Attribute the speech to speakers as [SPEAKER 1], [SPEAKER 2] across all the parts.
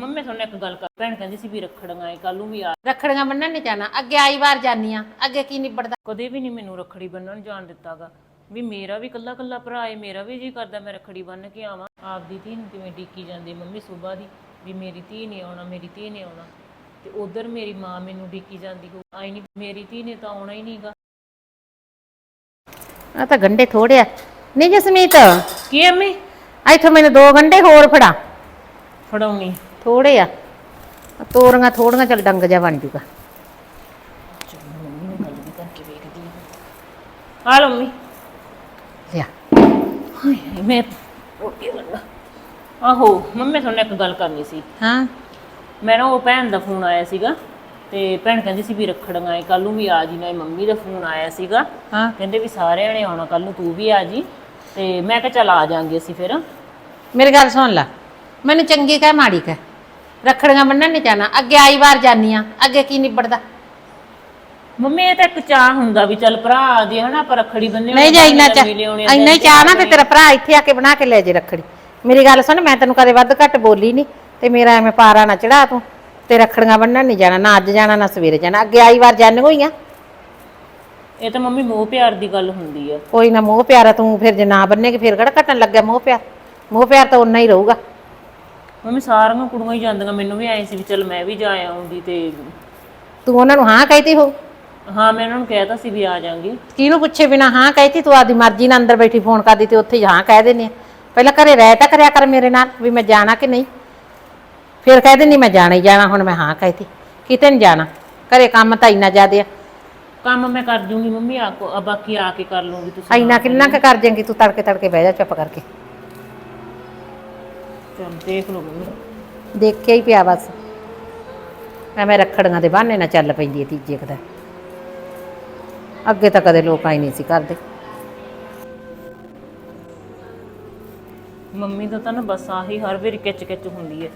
[SPEAKER 1] Mummy ਤੁਹਾਨੂੰ ਇੱਕ ਗੱਲ ਕਰ ਭੈਣ ਕਹਿੰਦੀ ਸੀ ਵੀ ਰੱਖੜੀਆਂ ਏ ਕੱਲ ਨੂੰ ਵੀ ਆ
[SPEAKER 2] ਰੱਖੜੀਆਂ ਬੰਨਣ ਨਹੀਂ ਜਾਣਾ ਅੱਗੇ ਆਈ ਵਾਰ ਜਾਨੀ ਆ ਅੱਗੇ ਕੀ ਨਿਬੜਦਾ?
[SPEAKER 1] ਕਦੇ ਵੀ ਨਹੀਂ ਮੈਨੂੰ ਰੱਖੜੀ ਬੰਨਣ ਜਾਣ ਦਿੱਤਾਗਾ। ਵੀ ਮੇਰਾ ਵੀ ਕੱਲਾ ਕੱਲਾ ਭਰਾ ਏ ਮੇਰਾ ਵੀ ਜੀ ਕਰਦਾ ਮੈਂ ਰੱਖੜੀ ਬੰਨ ਕੇ ਆਵਾਂ। ਆਪਦੀ ਧੀ ਨੂੰ ਕਿਵੇਂ ਡੀਕੀ ਜਾਂਦੀ ਮੰਮੀ ਸੁਬਾਹ ਦੀ ਵੀ ਮੇਰੀ ਧੀ ਨੇ ਆਉਣਾ ਮੇਰੀ ਧੀ ਨੇ ਆਉਣਾ। ਤੇ ਉਧਰ ਮੇਰੀ ਮਾਂ ਮੈਨੂੰ ਡੀਕੀ ਜਾਂਦੀ ਹੋ ਆਈ ਨਹੀਂ ਮੇਰੀ ਧੀ ਨੇ ਤਾਂ ਆਉਣਾ ਹੀ ਨਹੀਂਗਾ
[SPEAKER 2] ਆ ਤਾਂ ਗੰਡੇ ਥੋੜੇ ਆ। ਨਹੀਂ ਜਸਮੀਤ?
[SPEAKER 1] ਕੀ ਅੰਮੀ
[SPEAKER 2] ਇੱਥੋਂ ਮੈਨੂੰ ਦੋ ਗੰਡੇ ਹੋਰ ਫੜਾ।
[SPEAKER 1] ਫੜਾਉਣੀ।
[SPEAKER 2] ਥੋੜੇ ਆ। ਆਹ ਤੋਰੀਆਂ ਥੋੜੀਆਂ ਚੱਲ ਡੰਗ ਜਾ ਬਣ ਜੂਗਾ।
[SPEAKER 1] ਆ ਲਓ ਮੰਮੀ।
[SPEAKER 2] ਲਿਆ।
[SPEAKER 1] ਹਾਏ ਮੈਂ ਰੋਟੀ ਆਹੋ ਮੰਮੀ ਤੁਹਾਨੂੰ ਇੱਕ ਗੱਲ ਕਰਨੀ ਸੀ।
[SPEAKER 2] ਹਾਂ।
[SPEAKER 1] ਮੈਂ ਨਾ ਉਹ ਭੈਣ ਦਾ ਫੋਨ ਆਇਆ ਸੀਗਾ ਤੇ ਭੈਣ ਕਹਿੰਦੀ ਸੀ ਵੀ ਰੱਖੜੀਆਂ ਏ ਕੱਲ ਨੂੰ ਵੀ ਆ ਜੀ ਨਾ ਮੰਮੀ ਦਾ ਫੋਨ ਆਇਆ ਸੀਗਾ।
[SPEAKER 2] ਹਾਂ।
[SPEAKER 1] ਕਹਿੰਦੇ ਵੀ ਸਾਰਿਆਂ ਨੇ ਆਉਣਾ ਕੱਲ ਨੂੰ ਤੂੰ ਵੀ ਆ ਜੀ। ਤੇ ਮੈਂ ਕਿਹਾ ਚੱਲ ਆ ਜਾਾਂਗੇ ਅਸੀਂ ਫਿਰ।
[SPEAKER 2] ਮੇਰੀ ਗੱਲ ਸੁਣ ਲੈ। ਮੈਨੂੰ ਚੰਗੀ ਕਹਿ ਮਾੜੀ ਕਹਿ। ਰੱਖੜੀਆਂ ਬੰਨਣ ਨਹੀਂ ਜਾਣਾ। ਅੱਗੇ ਆਈ ਵਾਰ ਜਾਨੀ ਆ ਅੱਗੇ ਕੀ ਨਿਬੜਦਾ?
[SPEAKER 1] ਮੰਮੀ ਇਹ ਤਾਂ ਇੱਕ ਚਾਹ ਹੁੰਦਾ ਵੀ ਚੱਲ ਭਰਾ ਆ ਜੇ ਹਨਾ ਪਰ ਰੱਖੜੀ ਬੰਨੇ
[SPEAKER 2] ਨਹੀਂ ਜੇ ਇੰਨਾ ਚਾ ਇੰਨਾ ਹੀ ਚਾਹ ਨਾ ਤੇ ਤੇਰਾ ਭਰਾ ਇੱਥੇ ਆ ਕੇ ਬਣਾ ਕੇ ਲੈ ਜੇ ਰੱਖੜੀ। ਮੇਰੀ ਗੱਲ ਸੁਣ ਮੈਂ ਤੈਨੂੰ ਕਦੇ ਵੱਧ ਘੱਟ ਬੋਲੀ ਨਹੀਂ ਤੇ ਮੇਰਾ ਐਵੇਂ ਪਾਰਾ ਨਾ ਚੜਾ ਤੂੰ ਤੇ ਰੱਖੜੀਆਂ ਬੰਨਣ ਨਹੀਂ ਜਾਣਾ ਨਾ ਅੱਜ ਜਾਣਾ ਨਾ ਸਵੇਰੇ ਜਾਣਾ। ਅੱਗੇ ਆਈ ਵਾਰ ਜਾਣੀ ਹੋਈ ਆ।
[SPEAKER 1] ਇਹ ਤਾਂ ਮੰਮੀ ਮੋਹ ਪਿਆਰ ਦੀ ਗੱਲ ਹੁੰਦੀ ਆ।
[SPEAKER 2] ਕੋਈ ਨਾ ਮੋਹ ਪਿਆਰਾ ਤੂੰ ਫਿਰ ਜੇ ਨਾ ਬੰਨੇਗੀ ਫਿਰ ਕਿਹੜਾ ਘਟਣ ਲੱਗਿਆ ਮੋਹ ਪਿਆਰ? ਮੋਹ ਪਿਆਰ ਤਾਂ ਉਨਾ ਹੀ ਰਹੂਗਾ।
[SPEAKER 1] ਮੰਮੀ ਸਾਰੀਆਂ ਕੁੜੀਆਂ ਹੀ ਜਾਂਦੀਆਂ ਮੈਨੂੰ ਵੀ ਆਏ ਸੀ ਵੀ ਚੱਲ ਮੈਂ ਵੀ ਜਾ ਆਉਂਦੀ ਤੇ
[SPEAKER 2] ਤੂੰ ਉਹਨਾਂ ਨੂੰ ਹਾਂ ਕਹਿਤੀ ਹੋ?
[SPEAKER 1] ਹਾਂ ਮੈਂ ਉਹਨਾਂ ਨੂੰ ਕਹਿਤਾ ਸੀ ਵੀ ਆ ਜਾਾਂਗੇ।
[SPEAKER 2] ਕਿਹਨੂੰ ਪੁੱਛੇ ਬਿਨਾ ਹਾਂ ਕਹਿਤੀ? ਤੂੰ ਆਪਦੀ ਮਰਜ਼ੀ ਨਾਲ ਅੰਦਰ ਬੈਠੀ ਫੋਨ ਕਰਦੀ ਤੇ ਉੱਥੇ ਹੀ ਹਾਂ ਕਹਿ ਆ। ਪਹਿਲਾਂ ਘਰੇ ਰਹਿ ਤਾਂ ਕਰਿਆ ਕਰ ਮੇਰੇ ਨਾਲ ਵੀ ਮੈਂ ਜਾਣਾ ਕਿ ਨਹੀਂ? ਫਿਰ ਕਹਿ ਦਿੰਦੀ ਮੈਂ ਜਾਣਾ ਹੀ ਜਾਣਾ ਹੁਣ ਮੈਂ ਹਾਂ ਕਹਿਤੀ। ਕਿਤੇ ਨਹੀਂ ਜਾਣਾ। ਘਰੇ ਕੰਮ ਤਾਂ ਇੰਨਾ ਜ਼ਿਆਦੇ ਆ।
[SPEAKER 1] ਕੰਮ ਮੈਂ ਕਰ ਦੂੰਗੀ ਮੰਮੀ ਆ ਕੋ ਬਾਕੀ ਆ ਕੇ ਕਰ ਲੂੰਗੀ ਤੁਸੀਂ
[SPEAKER 2] ਇੰਨਾ ਕਿੰਨਾ ਕੁ ਕਰ ਜਾਏਂਗੀ ਤੂੰ ਤੜਕੇ ਤੜਕੇ ਬਹਿ ਜਾ ਚੁੱਪ ਕਰਕੇ।
[SPEAKER 1] ਚੱਲ ਦੇਖ ਲਓ ਮੰਮੀ।
[SPEAKER 2] ਦੇਖਿਆ ਹੀ ਪਿਆ ਬਸ। ਐਵੇਂ ਰੱਖੜੀਆਂ ਦੇ ਬਹਾਨੇ ਨਾਲ ਚੱਲ ਪੈਂਦੀ ਹੈ ਤੀਜੇ ਕਦਾ ਅੱਗੇ ਤਾਂ ਕਦੇ ਲੋਕ ਆਈ ਨਹੀਂ ਸੀ ਕਰਦੇ।
[SPEAKER 1] ਮੰਮੀ ਦਾ ਤਾਂ ਨਾ ਬਸ ਆਹੀ ਹਰ ਵਾਰੀ ਕਿਚ ਕਿਚ ਹੁੰਦੀ ਹੈ।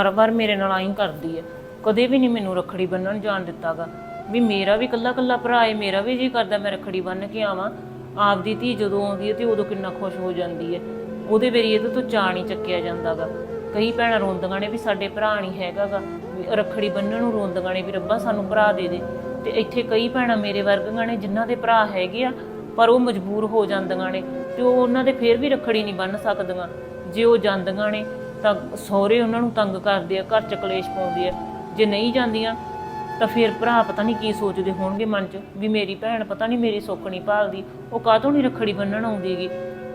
[SPEAKER 1] ਹਰ ਵਾਰ ਮੇਰੇ ਨਾਲ ਆਈ ਕਰਦੀ ਹੈ। ਕਦੇ ਵੀ ਨਹੀਂ ਮੈਨੂੰ ਰੱਖੜੀ ਬੰਨਣ ਜਾਣ ਦਿੱਤਾਗਾ। ਵੀ ਮੇਰਾ ਵੀ ਕੱਲਾ ਕੱਲਾ ਭਰਾ ਏ ਮੇਰਾ ਵੀ ਜੀ ਕਰਦਾ ਮੈਂ ਰੱਖੜੀ ਬੰਨ ਕੇ ਆਵਾਂ। ਆਪਦੀ ਧੀ ਜਦੋਂ ਆਉਂਦੀ ਹੈ ਤੇ ਉਦੋਂ ਕਿੰਨਾ ਖੁਸ਼ ਹੋ ਜਾਂਦੀ ਹੈ। ਉਹਦੇ ਵੇਰੀ ਇਹਦੇ ਤੋਂ ਚਾਅ ਨਹੀਂ ਚੱਕਿਆ ਜਾਂਦਾਗਾ। ਕਈ ਭੈਣਾਂ ਰੋਂਦੀਆਂ ਨੇ ਵੀ ਸਾਡੇ ਭਰਾ ਨਹੀਂ ਹੈਗਾਗਾ, ਵੀ ਰੱਖੜੀ ਬੰਨਣ ਨੂੰ ਰੋਂਦੀਆਂ ਨੇ ਵੀ ਰੱਬਾ ਸਾਨੂੰ ਭਰਾ ਦੇ ਦੇ। ਤੇ ਇੱਥੇ ਕਈ ਭੈਣਾਂ ਮੇਰੇ ਵਰਗੀਆਂ ਨੇ ਜਿਨ੍ਹਾਂ ਦੇ ਭਰਾ ਹੈਗੇ ਆ, ਪਰ ਉਹ ਮਜਬੂਰ ਹੋ ਜਾਂਦੀਆਂ ਨੇ ਤੇ ਉਹ ਉਹਨਾਂ ਦੇ ਫੇਰ ਵੀ ਰੱਖੜੀ ਨਹੀਂ ਬੰਨ ਸਕਦੀਆਂ। ਜੇ ਉਹ ਜਾਂਦੀਆਂ ਨੇ ਤਾਂ ਸਹੁਰੇ ਉਹਨਾਂ ਨੂੰ ਤੰਗ ਕਰਦੇ ਆ, ਘਰ ਚ ਕਲੇਸ਼ ਪਾਉਂਦੇ ਆ। ਜੇ ਨਹੀਂ ਜਾਂਦੀਆਂ ਤਾਂ ਫਿਰ ਭਰਾ ਪਤਾ ਨਹੀਂ ਕੀ ਸੋਚਦੇ ਹੋਣਗੇ ਮਨ 'ਚ, ਵੀ ਮੇਰੀ ਭੈਣ ਪਤਾ ਨਹੀਂ ਮੇਰੀ ਸੁੱਖ ਨਹੀਂ ਭਾਲਦੀ, ਉਹ ਕਾਹਤੋਂ ਨਹੀਂ ਰੱਖੜੀ ਬੰਨਣ ਆਉਂਦੀਗੀ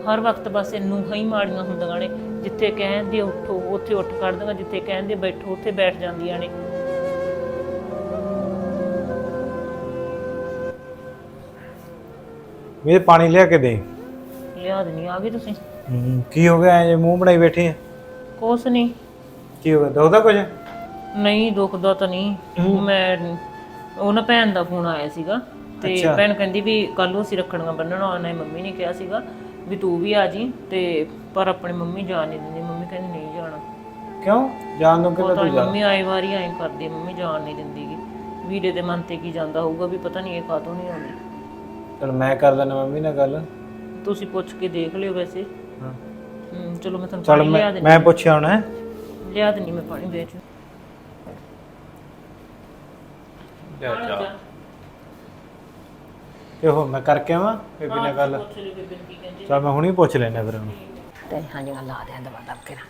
[SPEAKER 1] ਹਰ ਵਕਤ ਬਸ ਇਹਨੂੰ ਹੀ ਮਾੜੀਆਂ ਹੁੰਦੀਆਂ ਨੇ ਜਿੱਥੇ ਕਹਿੰਦੇ ਉੱਠੋ ਉੱਥੇ ਉੱਠ ਖੜਦੀਆਂ ਜਿੱਥੇ ਕਹਿੰਦੇ ਬੈਠੋ ਉੱਥੇ ਬੈਠ ਜਾਂਦੀਆਂ ਨੇ।
[SPEAKER 3] ਮੇਰੇ ਪਾਣੀ ਲਿਆ ਕੇ ਦੇ
[SPEAKER 1] ਲਿਆ ਦੇਣੀ ਆ ਗਏ ਤੁਸੀਂ?
[SPEAKER 3] ਕੀ ਹੋ ਗਿਆ ਐ ਮੂੰਹ ਬਣਾਈ ਬੈਠੀ ਹੈ
[SPEAKER 1] ਕੁਛ ਨਹੀਂ।
[SPEAKER 3] ਕੀ ਹੋ ਗਿਆ ਦੁਖਦਾ ਕੁਝ
[SPEAKER 1] ਨਹੀਂ ਦੁਖਦਾ ਤਾਂ ਨਹੀਂ। ਮੈਂ ਉਹ ਨਾ ਭੈਣ ਦਾ ਫੋਨ ਆਇਆ ਸੀਗਾ ਤੇ
[SPEAKER 3] ਅੱਛਾ।
[SPEAKER 1] ਭੈਣ ਕਹਿੰਦੀ ਵੀ ਕੱਲ ਨੂੰ ਅਸੀਂ ਰੱਖੜੀਆਂ ਬੰਨਣ ਆਉਣਾ ਹੈ ਮੰਮੀ ਨੇ ਕਿਹਾ ਸੀਗਾ। ਵੀ ਤੂੰ ਵੀ ਆ ਜੀ ਤੇ ਪਰ ਆਪਣੀ ਮੰਮੀ ਜਾਣ ਨਹੀਂ ਦਿੰਦੀ ਮੰਮੀ ਕਹਿੰਦੀ ਨਹੀਂ ਜਾਣਾ।
[SPEAKER 3] ਕਿਉਂ? ਜਾਣ ਨੂੰ
[SPEAKER 1] ਪਤਾ
[SPEAKER 3] ਤੂੰ
[SPEAKER 1] ਨਹੀਂ
[SPEAKER 3] ਜਾ
[SPEAKER 1] ਮੰਮੀ ਆਈ ਵਾਰੀ ਐਂ ਕਰਦੀ ਮੰਮੀ ਜਾਣ ਨਹੀਂ ਦਿੰਦੀਗੀ ਵੀਰੇ ਦੇ ਮਨ ਤੇ ਕੀ ਜਾਂਦਾ ਹੋਊਗਾ ਵੀ ਪਤਾ ਨਹੀਂ ਇਹ ਕਾਹਤੋਂ ਨਹੀਂ ਆਉਂਦੀ।
[SPEAKER 3] ਚਲ ਮੈਂ ਕਰ ਲੈਣਾ ਮੰਮੀ ਨਾਲ ਗੱਲ।
[SPEAKER 1] ਤੁਸੀਂ ਪੁੱਛ ਕੇ ਦੇਖ ਲਿਓ ਵੈਸੇ।
[SPEAKER 3] ਹਾਂ।
[SPEAKER 1] ਚਲੋ ਮੈਂ ਤੁਹਾਨੂੰ
[SPEAKER 3] ਚਲ
[SPEAKER 1] ਪਾਣੀ ਲਿਆ
[SPEAKER 3] ਮੈਂ
[SPEAKER 1] ਦਿੰਦੀ
[SPEAKER 3] ਮੈਂ ਪੁੱਛਿਆ ਹੁਣ ਹੈ?
[SPEAKER 1] ਲਿਆ ਦਿੰਦੀ ਮੈਂ ਪਾਣੀ ਵੇਚ।
[SPEAKER 3] ਤੇ ਉਹ ਮੈਂ ਕਰਕੇ ਆਵਾਂ ਬੇਬੀ ਨਾਲ ਗੱਲ।
[SPEAKER 1] ਪੁੱਛ ਲਿਓ ਬੇਬੇ ਨੂੰ ਕੀ ਕਹਿੰਦੀ।
[SPEAKER 3] ਚਲ ਮੈਂ ਹੁਣੀ ਪੁੱਛ ਲੈਣਾ ਫਿਰ ਉਹਨੂੰ।
[SPEAKER 2] ਤੇ ਹਾਂ ਜਿਹਾ ਲਾ ਦੇ ਦਵਾ ਦਬ ਕੇ ਨਾ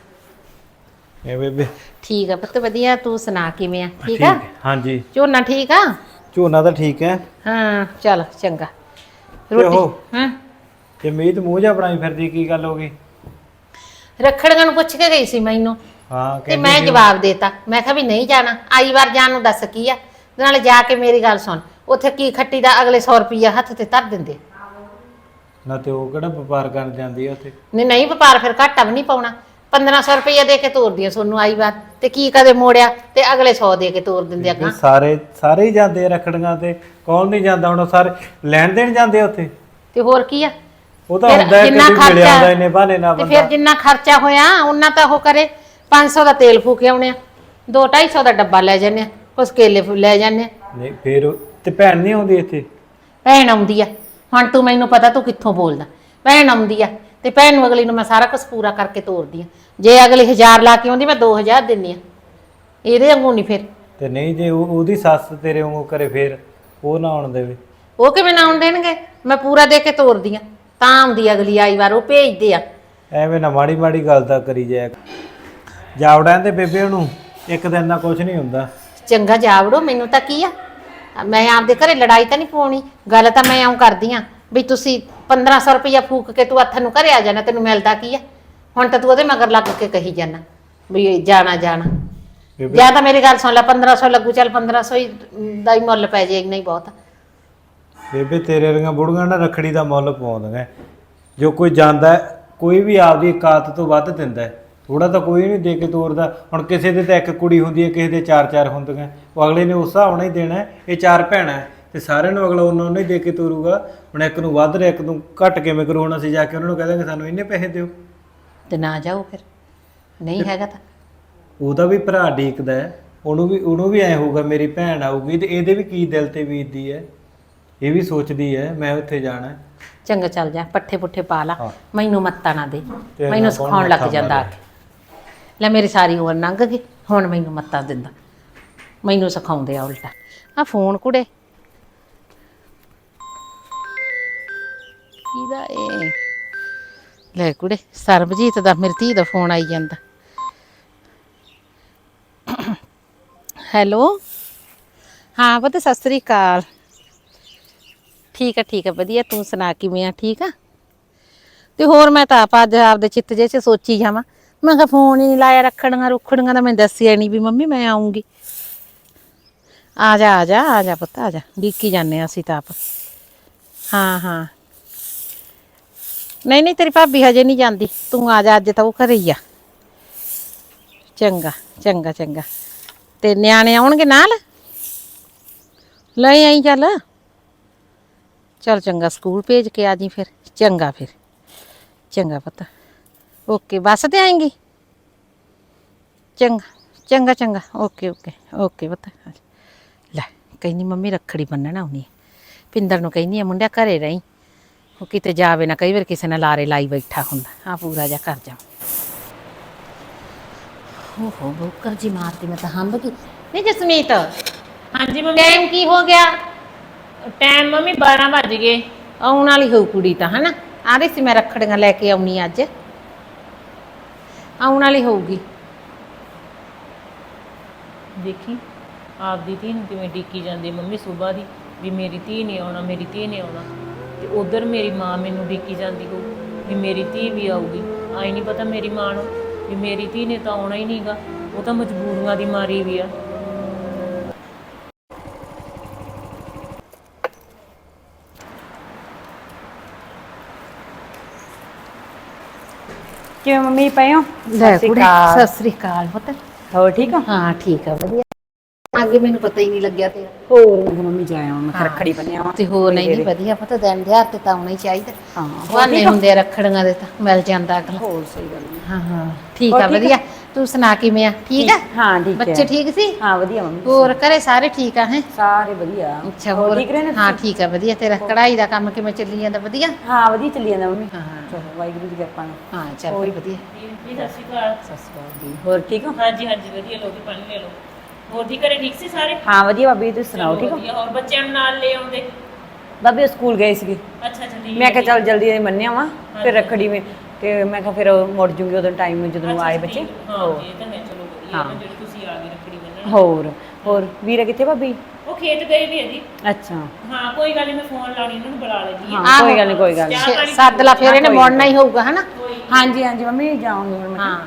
[SPEAKER 3] ਇਹ ਬੇਬੇ।
[SPEAKER 2] ਠੀਕ ਆ ਪੁੱਤ ਵਧੀਆ ਤੂੰ ਸੁਣਾ ਕਿਵੇਂ ਆ? ਠੀਕ ਆ?
[SPEAKER 3] ਹਾਂਜੀ।
[SPEAKER 2] ਝੋਨਾ ਠੀਕ ਆ?
[SPEAKER 3] ਝੋਨਾ ਤਾਂ ਠੀਕ ਹੈ।
[SPEAKER 2] ਹਾਂ ਚੱਲ ਚੰਗਾ। ਰੋਟੀ ਹਾਂ।
[SPEAKER 3] ਤੇ ਮੀਤ ਮੂੰਹ ਜਾ ਬਣਾਈ ਫਿਰਦੀ ਕੀ ਗੱਲ ਹੋ ਗਈ?
[SPEAKER 2] ਰੱਖੜੀਆਂ ਨੂੰ ਪੁੱਛ ਕੇ ਗਈ ਸੀ ਮੈਨੂੰ।
[SPEAKER 3] ਹਾਂ
[SPEAKER 2] ਤੇ
[SPEAKER 3] ਕਹਿੰਦੀ
[SPEAKER 2] ਮੈਂ ਜਵਾਬ ਦੇਤਾ। ਮੈਂ ਕਿਹਾ ਵੀ ਨਹੀਂ ਜਾਣਾ ਆਈ ਵਾਰ ਜਾਣ ਨੂੰ ਦੱਸ ਕੀ ਆ? ਨਾਲੇ ਜਾ ਕੇ ਮੇਰੀ ਗੱਲ ਸੁਣ। ਉੱਥੇ ਕੀ ਖੱਟੀ ਦਾ ਅਗਲੇ 100 ਰੁਪਈਆ ਹੱਥ ਤੇ ਧਰ ਦਿੰਦੇ।
[SPEAKER 3] ਨਾ ਤੇ ਉਹ ਕਿਹੜਾ ਵਪਾਰ ਕਰਨ ਜਾਂਦੀ ਆ ਉੱਥੇ?
[SPEAKER 2] ਨਹੀਂ ਨਹੀਂ ਵਪਾਰ ਫਿਰ ਘਾਟਾ ਵੀ ਨਹੀਂ ਪਾਉਣਾ। 1500 ਰੁਪਈਆ ਦੇ ਕੇ ਤੋਰਦੀ ਆ ਸੋਨੂੰ ਆਈ ਵਾਰ। ਤੇ ਕੀ ਕਦੇ ਮੋੜਿਆ? ਤੇ ਅਗਲੇ 100 ਦੇ ਕੇ ਤੋਰ ਦਿੰਦੇ ਆ
[SPEAKER 3] ਵੀ ਸਾਰੇ ਸਾਰੇ ਹੀ ਜਾਂਦੇ ਆ ਰੱਖੜੀਆਂ ਤੇ। ਕੌਣ ਨਹੀਂ ਜਾਂਦਾ ਹੁਣ ਉਹ ਸਾਰੇ ਲੈਣ ਦੇਣ ਜਾਂਦੇ ਆ ਉੱਥੇ?
[SPEAKER 2] ਤੇ ਹੋਰ ਕੀ ਆ?
[SPEAKER 3] ਉਹ ਤਾਂ
[SPEAKER 2] ਫਿਰ
[SPEAKER 3] ਹੁੰਦਾ ਹੈ ਕਿ
[SPEAKER 2] ਜਿੰਨਾ
[SPEAKER 3] ਵੀ ਮਿਲ
[SPEAKER 2] ਖਰਚਾ-
[SPEAKER 3] ਆਉਂਦਾ ਇਹਨੇ ਬਹਾਨੇ ਨਾਲ
[SPEAKER 2] ਤੇ
[SPEAKER 3] ਬੰਦਾ।
[SPEAKER 2] ਫਿਰ ਜਿੰਨਾ ਖਰਚਾ ਹੋਇਆ ਉਹਨਾਂ ਤਾਂ ਉਹ ਕਰੇ। 500 ਦਾ ਤੇਲ ਫੂਕੇ ਆਉਣੇ ਆ। 2 250 ਦਾ ਡੱਬਾ ਲੈ ਜਾਂਦੇ ਆ। ਕੁਛ ਕੇਲੇ ਫੁ- ਲੈ ਜਾਂਦੇ ਆ।
[SPEAKER 3] ਨਹੀਂ ਫਿਰ ਉਹ- ਤੇ ਭੈਣ ਨਹੀਂ ਆਉਂਦੀ ਇੱਥੇ?
[SPEAKER 2] ਭੈਣ ਆਉਂਦੀ ਆ। ਹੁਣ ਤੂੰ ਮੈਨੂੰ ਪਤਾ ਤੂੰ ਕਿੱਥੋਂ ਬੋਲਦਾ। ਭੈਣ ਆਉਂਦੀ ਆ ਤੇ ਭੈਣ ਨੂੰ ਅਗਲੀ ਨੂੰ ਮੈਂ ਸਾਰਾ ਕੁਝ ਪੂਰਾ ਕਰਕੇ ਤੋਰਦੀ ਆ। ਜੇ ਅਗਲੀ 1000 ਲਾ ਕੇ ਆਉਂਦੀ ਮੈਂ 2000 ਦਿੰਨੀ ਆ। ਇਹਦੇ ਵਾਂਗੂ ਨਹੀਂ ਫਿਰ।
[SPEAKER 3] ਤੇ ਨਹੀਂ ਜੇ ਉਹ- ਉਹਦੀ ਸੱਸ ਤੇਰੇ ਵਾਂਗੂ ਕਰੇ ਫੇਰ ਉਹ ਨਾ ਆਉਣ ਦੇਵੇ।
[SPEAKER 2] ਉਹ ਕਿਵੇਂ ਨਾ ਆਉਣ ਦੇਣਗੇ? ਮੈਂ ਪੂਰਾ ਦੇ ਕੇ ਤੋਰਦੀ ਆ। ਤਾਂ ਆਉਂਦੀ ਆ ਅਗਲੀ ਆਈ ਵਾਰ ਉਹ ਭੇਜਦੇ ਆ।
[SPEAKER 3] ਐਵੇਂ ਨਾ ਮਾੜੀ ਮਾੜੀ ਗੱਲ ਤਾਂ ਕਰੀ ਜਾਇਆ। ਜਾਵੜਾਂ ਤੇ ਬੇਬੇ ਉਹਨੂੰ ਇੱਕ ਦਿਨ ਨਾਲ ਕੁਝ ਨਹੀਂ ਹੁੰਦਾ।
[SPEAKER 2] ਚੰਗਾ ਜਾਵੜੋ ਮੈਨੂੰ ਤਾਂ ਕੀ ਆ? ਮੈਂ ਆਪਦੇ ਘਰੇ ਲੜਾਈ ਤਾਂ ਨਹੀਂ ਪਾਉਣੀ ਗੱਲ ਤਾਂ ਮੈਂ ਆਉਂ ਕਰਦੀ ਆ ਵੀ ਤੁਸੀਂ 1500 ਰੁਪਇਆ ਫੂਕ ਕੇ ਤੂੰ ਹੱਥ ਨੂੰ ਘਰੇ ਆ ਜਾਣਾ ਤੈਨੂੰ ਮਿਲਦਾ ਕੀ ਆ? ਹੁਣ ਤਾਂ ਤੂੰ ਉਹਦੇ ਮਗਰ ਲੱਗ ਕੇ ਕਹੀ ਜਾਣਾ ਵੀ ਜਾਣਾ ਜਾਣਾ।
[SPEAKER 3] ਬੇਬੇ
[SPEAKER 2] ਜਾਂ ਤਾਂ ਮੇਰੀ ਗੱਲ ਸੁਣ ਲੈ 1500 ਲੱਗੂ ਚੱਲ 1500 ਹੀ ਦਾ ਹੀ ਮੁੱਲ ਪੈ ਜੇ ਇੰਨਾ ਹੀ ਬਹੁਤ। ਆ।
[SPEAKER 3] ਬੇਬੇ ਤੇਰੇ ਵਰਗੀਆਂ ਬੁੜੀਆਂ ਨਾ ਰਖੜੀ ਦਾ ਮੁੱਲ ਪਾਉਂਦੀਆਂ। ਜੋ ਕੋਈ ਜਾਂਦਾ ਹੈ, ਕੋਈ ਵੀ ਆਪਦੀ ਇਕਾਤ ਤੋਂ ਵੱਧ ਦਿੰਦਾ। ਥੋੜਾ ਤਾਂ ਕੋਈ ਨਹੀਂ ਦੇ ਕੇ ਤੋਰਦਾ। ਹੁਣ ਕਿਸੇ ਦੇ ਤਾਂ ਇੱਕ ਕੁੜੀ ਹੁੰਦੀ ਹੈ ਕਿਸੇ ਦੇ ਚਾਰ ਚਾਰ ਹੁੰਦੀਆਂ। ਉਹ ਅਗਲੇ ਨੇ ਉਸ ਹਿਸਾਬ ਨਾਲ ਹੀ ਦੇਣਾ ਹੈ। ਇਹ ਚਾਰ ਭੈਣਾਂ ਹੈ। ਤੇ ਸਾਰਿਆਂ ਨੂੰ ਅਗਲਾ ਉਹਨਾਂ ਨੂੰ ਹੀ ਦੇ ਕੇ ਤੋਰੂਗਾ। ਹੁਣ ਇੱਕ ਨੂੰ ਵੱਧ ਰਿਹਾ ਇੱਕ ਨੂੰ ਘੱਟ ਕਿਵੇਂ ਕਰੂ ਹੁਣ ਅਸੀਂ ਜਾ ਕੇ ਉਹਨਾਂ ਨੂੰ ਕਹਿ ਦਾਂਗੇ ਸਾਨੂੰ ਇੰਨੇ ਪੈਸੇ ਦਿਓ।
[SPEAKER 2] ਤੇ ਨਾ ਜਾਓ ਫਿਰ। ਨਹੀਂ ਹੈਗਾ ਤਾਂ।
[SPEAKER 3] ਉਹਦਾ ਵੀ ਭਰਾ ਡੀਕਦਾ ਹੈ। ਉਹਨੂੰ ਵੀ ਉਹਨੂੰ ਵੀ ਐ ਹੋਊਗਾ ਮੇਰੀ ਭੈਣ ਆਊਗੀ ਤੇ ਇਹਦੇ ਵੀ ਕੀ ਦਿਲ ਤੇ ਬੀਤਦੀ ਹੈ। ਇਹ ਵੀ ਸੋਚਦੀ ਹੈ ਮੈਂ ਉੱਥੇ ਜਾਣਾ ਹੈ।
[SPEAKER 2] ਚੰਗਾ ਚੱਲ ਜਾ ਪੱਠੇ ਪੁੱਠੇ ਪਾ ਲਾ।
[SPEAKER 3] ਹਾਂ।
[SPEAKER 2] ਮੈਨੂੰ ਮੱਤਾ ਨਾ ਦੇ। ਮੈਨੂੰ ਸਿਖਾਉਣ ਲੱਗ ਜਾਂਦਾ ਆ? ਕੇ। ਲੈ ਮੇਰੀ ਸਾਰੀ ਉਮਰ ਲੰਘ ਗਈ, ਹੁਣ ਮੈਨੂੰ ਮੱਤਾ ਦਿੰਦਾ। ਮੈਨੂੰ ਸਿਖਾਉਂਦੇ ਆ ਉਲਟਾ। ਆ ਫੋਨ ਕੁੜੇ। ਕਿਹਦਾ ਏ ਲੈ ਕੁੜੇ, ਸਰਬਜੀਤ ਦਾ, ਮੇਰੀ ਧੀ ਦਾ ਫੋਨ ਆਈ ਜਾਂਦਾ। ਹੈਲੋ? ਹਾਂ ਪੁੱਤ, ਸਤਿ ਸ੍ਰੀ ਅਕਾਲ। ਠੀਕ ਆ ਠੀਕ ਆ, ਵਧੀਆ। ਤੂੰ ਸੁਣਾ ਕਿਵੇਂ ਆ, ਠੀਕ ਆ? ਤੇ ਹੋਰ ਮੈਂ ਤਾਂ ਆਪ ਅੱਜ ਆਪਦੇ ਚਿੱਤ ਜੇ ਚ ਸੋਚੀ ਜਾਵਾਂ। ਮੈਂ ਕਿਹਾ ਫੋਨ ਹੀ ਨਹੀਂ ਲਾਇਆ ਰੱਖੜੀਆਂ ਰੁਖੜੀਆਂ ਦਾ ਮੈਂ ਦੱਸਿਆ ਨਹੀਂ ਵੀ ਮੰਮੀ ਮੈਂ ਆਉਂਗੀ ਆ ਜਾ ਆ ਜਾ ਆ ਜਾ ਪੁੱਤ, ਆ ਜਾ। ਡੀਕੀ ਜਾਂਦੇ ਹਾਂ ਅਸੀਂ ਤਾਂ ਆਪ। ਹਾਂ ਹਾਂ। ਨਹੀਂ ਨਹੀਂ, ਤੇਰੀ ਭਾਬੀ ਹਜੇ ਨਹੀਂ ਜਾਂਦੀ। ਤੂੰ ਆ ਜਾ, ਅੱਜ ਤਾਂ ਉਹ ਘਰੇ ਹੀ ਆ। ਚੰਗਾ ਚੰਗਾ ਚੰਗਾ। ਤੇ ਨਿਆਣੇ ਆਉਣਗੇ ਨਾਲ? ਲੈ ਆਈ ਚੱਲ। ਚੱਲ ਚੰਗਾ, ਸਕੂਲ ਭੇਜ ਕੇ ਆ ਜੀ ਫਿਰ। ਚੰਗਾ ਫਿਰ। ਚੰਗਾ ਪਤਾ। ਓਕੇ ਬੱਸ ਤੇ ਆਏਂਗੀ? ਚੰਗਾ ਚੰਗਾ ਚੰਗਾ ਓਕੇ ਓਕੇ ਓਕੇ ਪਤਾ। ਲੈ ਕਹਿੰਦੀ ਮੰਮੀ ਰੱਖੜੀ ਬੰਨਣ ਆਉਣੀ ਹੈ ਪਿੰਦਰ ਨੂੰ ਕਹਿੰਦੀ ਆ ਮੁੰਡਿਆ ਘਰੇ ਰਹੀਂ। ਉਹ ਕਿਤੇ ਜਾਵੇ ਨਾ ਕਈ ਵਾਰ ਕਿਸੇ ਨਾਲ ਲਾਰੇ ਲਾਈ ਬੈਠਾ ਹੁੰਦਾ। ਆ ਪੂਰਾ ਜਿਹਾ ਕਰ ਜਾ। ਓਹੋ ਬੋਕਰ ਜੀ ਮਾਰਤੀ ਮੈਂ ਤਾਂ ਹੰਬ ਗਈ। ਨਹੀਂ ਜਸਮੀਤ
[SPEAKER 1] ਹਾਂਜੀ ਮੰਮੀ।
[SPEAKER 2] ਟਾਈਮ ਕੀ ਹੋ ਗਿਆ?
[SPEAKER 1] ਟਾਈਮ ਮੰਮੀ 12 ਵੱਜ ਗਏ।
[SPEAKER 2] ਆਉਣ ਵਾਲੀ ਹੋਊ ਕੁੜੀ ਤਾਂ ਹਨਾ? ਆ ਰਹੀ ਸੀ ਮੈਂ ਰੱਖੜੀਆਂ ਲੈ ਕੇ ਆਉਣੀ ਅੱਜ। ਆਉਣ ਵਾਲੀ ਹੋਊਗੀ।
[SPEAKER 1] ਦੇਖੀ, ਆਪਦੀ ਧੀ ਨੂੰ ਕਿਵੇਂ ਡੀਕੀ ਜਾਂਦੀ ਹੈ ਮੰਮੀ ਸਵੇਰ ਦੀ, ਵੀ ਮੇਰੀ ਧੀ ਨੇ ਆਉਣਾ, ਮੇਰੀ ਧੀ ਨੇ ਆਉਣਾ। ਤੇ ਉਧਰ ਮੇਰੀ ਮਾਂ ਮੈਨੂੰ ਡੀਕੀ ਜਾਂਦੀ ਹੋਊ ਵੀ ਮੇਰੀ ਧੀ ਵੀ ਆਊਗੀ। ਆਈ ਨਹੀਂ ਪਤਾ ਮੇਰੀ ਮਾਂ ਨੂੰ, ਵੀ ਮੇਰੀ ਧੀ ਨੇ ਤਾਂ ਆਉਣਾ ਹੀ ਨਹੀਂਗਾ ਉਹ ਤਾਂ ਮਜਬੂਰੀਆਂ ਦੀ ਮਾਰੀ ਵੀ ਆ।
[SPEAKER 4] ਕਿਵੇਂ ਮੰਮੀ ਪਏ ਹੋ?
[SPEAKER 2] ਲੈ
[SPEAKER 4] ਸਤਿ ਸ਼੍ਰੀ
[SPEAKER 2] ਕੁੜੇ
[SPEAKER 4] ਅਕਾਲ।
[SPEAKER 2] ਸਤਿ ਸ੍ਰੀ ਅਕਾਲ ਪੁੱਤ।
[SPEAKER 4] ਹੋਰ ਠੀਕ ਹੋ?
[SPEAKER 2] ਹਾਂ ਠੀਕ ਆ ਵਧੀਆ। ਅੱਗੇ ਮੈਨੂੰ ਪਤਾ ਹੀ ਨਹੀਂ ਲੱਗਿਆ ਤੇਰਾ।
[SPEAKER 4] ਹੋਰ ਮੰਮੀ ਜਾਇਆ ਮੈਂ ਰੱਖੜੀ ਬੰਨਿਆ ਵਾ।
[SPEAKER 2] ਤੇ ਹੋ ਨਹੀਂ ਨਹੀਂ ਵਧੀਆ ਪੁੱਤ ਦਿਨ ਦਿਹਾੜ ਤੇ ਤਾਂ ਆਉਣਾ ਹੀ ਚਾਹੀਦਾ।
[SPEAKER 4] ਹਾਂ
[SPEAKER 2] ਬਹਾਨੇ ਹੁੰਦੇ ਆ ਰੱਖੜੀਆਂ ਦੇ ਤਾਂ ਮਿਲ ਜਾਂਦਾ ਅਗਲਾ।
[SPEAKER 4] ਹੋਰ ਸਹੀ ਗੱਲ
[SPEAKER 2] ਹਾਂ ਹਾਂ ਠੀਕ
[SPEAKER 4] ਹੋਰ
[SPEAKER 2] ਆ
[SPEAKER 4] ਠੀਕ ਆ?
[SPEAKER 2] ਵਧੀਆ। ਤੂੰ ਸੁਣਾ ਕਿਵੇਂ ਆ? ਠੀਕ ਆ?
[SPEAKER 4] ਹਾਂ ਠੀਕ ਹੈ।
[SPEAKER 2] ਬੱਚੇ ਠੀਕ ਸੀ?
[SPEAKER 4] ਹਾਂ ਵਧੀਆ ਮੰਮੀ
[SPEAKER 2] ਹੋਰ ਘਰੇ ਸਾਰੇ ਠੀਕ ਆ ਹੈ?
[SPEAKER 4] ਸਾਰੇ ਵਧੀਆ।
[SPEAKER 2] ਅੱਛਾ
[SPEAKER 4] ਹੋਰ ਠੀਕ ਰਹੇ ਨੇ
[SPEAKER 2] ਹਾਂ ਠੀਕ ਆ ਵਧੀਆ। ਤੇਰਾ ਕਢਾਈ ਦਾ ਕੰਮ ਕਿਵੇਂ ਚੱਲੀ ਜਾਂਦਾ? ਵਧੀਆ?
[SPEAKER 4] ਹਾਂ ਵਧੀਆ ਚੱਲੀ ਜਾਂਦਾ ਮੰਮੀ।
[SPEAKER 2] ਹਾਂ
[SPEAKER 4] ਚਲੋ ਵਾਹਿਗੁਰੂ ਦੀ ਕਿਰਪਾ ਨਾਲ।
[SPEAKER 2] ਹਾਂ ਚੱਲ ਭਾਈ ਵਧੀਆ।
[SPEAKER 1] ਜੀ ਸਤਿ ਸ਼੍ਰੀ ਅਕਾਲ।
[SPEAKER 4] ਸਤਿ ਸ਼੍ਰੀ ਅਕਾਲ ਜੀ। ਹੋਰ ਠੀਕ ਹੋ?
[SPEAKER 1] ਹਾਂਜੀ ਹਾਂਜੀ ਵਧੀਆ। ਲੋਕੀ ਪਾਣੀ ਲੈ ਲਓ। ਹੋਰ ਦੀ ਘਰੇ ਠੀਕ ਸੀ ਸਾਰੇ?
[SPEAKER 4] ਹਾਂ ਵਧੀਆ ਭਾਬੀ ਤੁਸੀਂ ਸੁਣਾਓ ਠੀਕ ਹੋ?
[SPEAKER 1] ਹੋਰ ਬੱਚਿਆਂ ਨੂੰ ਨਾਲ ਲੈ ਆਉਂਦੇ?
[SPEAKER 4] ਉਹ ਸਕੂਲ ਗਏ ਸੀਗੇ।
[SPEAKER 1] ਅੱਛਾ ਅੱਛਾ ਠੀਕ
[SPEAKER 4] ਮੈਂ ਕਿਹਾ ਚੱਲ ਜਲਦੀ ਇਹ ਮੰਨਿਆ ਵਾ ਫਿਰ ਰੱਖੜੀ ਮੇ ਤੇ ਮੈਂ ਕਿਹਾ ਫਿਰ ਮੁੜ ਜੂਗੀ ਉਦੋਂ ਟਾਈਮ ਨੂੰ ਜਦੋਂ ਆਏ ਬੱਚੇ।
[SPEAKER 1] ਹਾਂ ਜੀ ਇਹ ਤਾਂ ਹੈ ਚਲੋ ਵਧੀਆ
[SPEAKER 4] ਹਾਂ।
[SPEAKER 1] ਨਾ ਜਿਹੜੀ ਤੁਸੀਂ ਆ ਗਏ ਰੱਖੜੀ ਬੰਨਣ।
[SPEAKER 4] ਹੋਰ ਹੋਰ। ਵੀਰਾ ਕਿੱਥੇ ਭਾਬੀ?
[SPEAKER 1] ਉਹ ਖੇਤ ਗਏ ਵੀ ਹੈ ਜੀ
[SPEAKER 4] ਅੱਛਾ।
[SPEAKER 1] ਹਾਂ ਕੋਈ ਗੱਲ ਨਹੀਂ ਮੈਂ ਫੋਨ ਲਾਉਣੀ ਇਹਨਾਂ ਨੂੰ ਬੁਲਾ ਲੈਂਦੀ ਹਾਂ।
[SPEAKER 4] ਹਾਂ ਕੋਈ ਗੱਲ ਨਹੀਂ ਕੋਈ ਗੱਲ ਨਹੀਂ
[SPEAKER 2] ਸੱਦ ਲਾ ਫਿਰ ਇਹਨੇ ਮੁੜਨਾ ਹੀ ਹੋਊਗਾ ਹਨਾ?
[SPEAKER 4] ਹਾਂਜੀ ਹਾਂਜੀ ਮੰਮੀ ਜਾਉਂਗੀ ਹੁਣ ਮੈਂ
[SPEAKER 2] ਹਾਂ।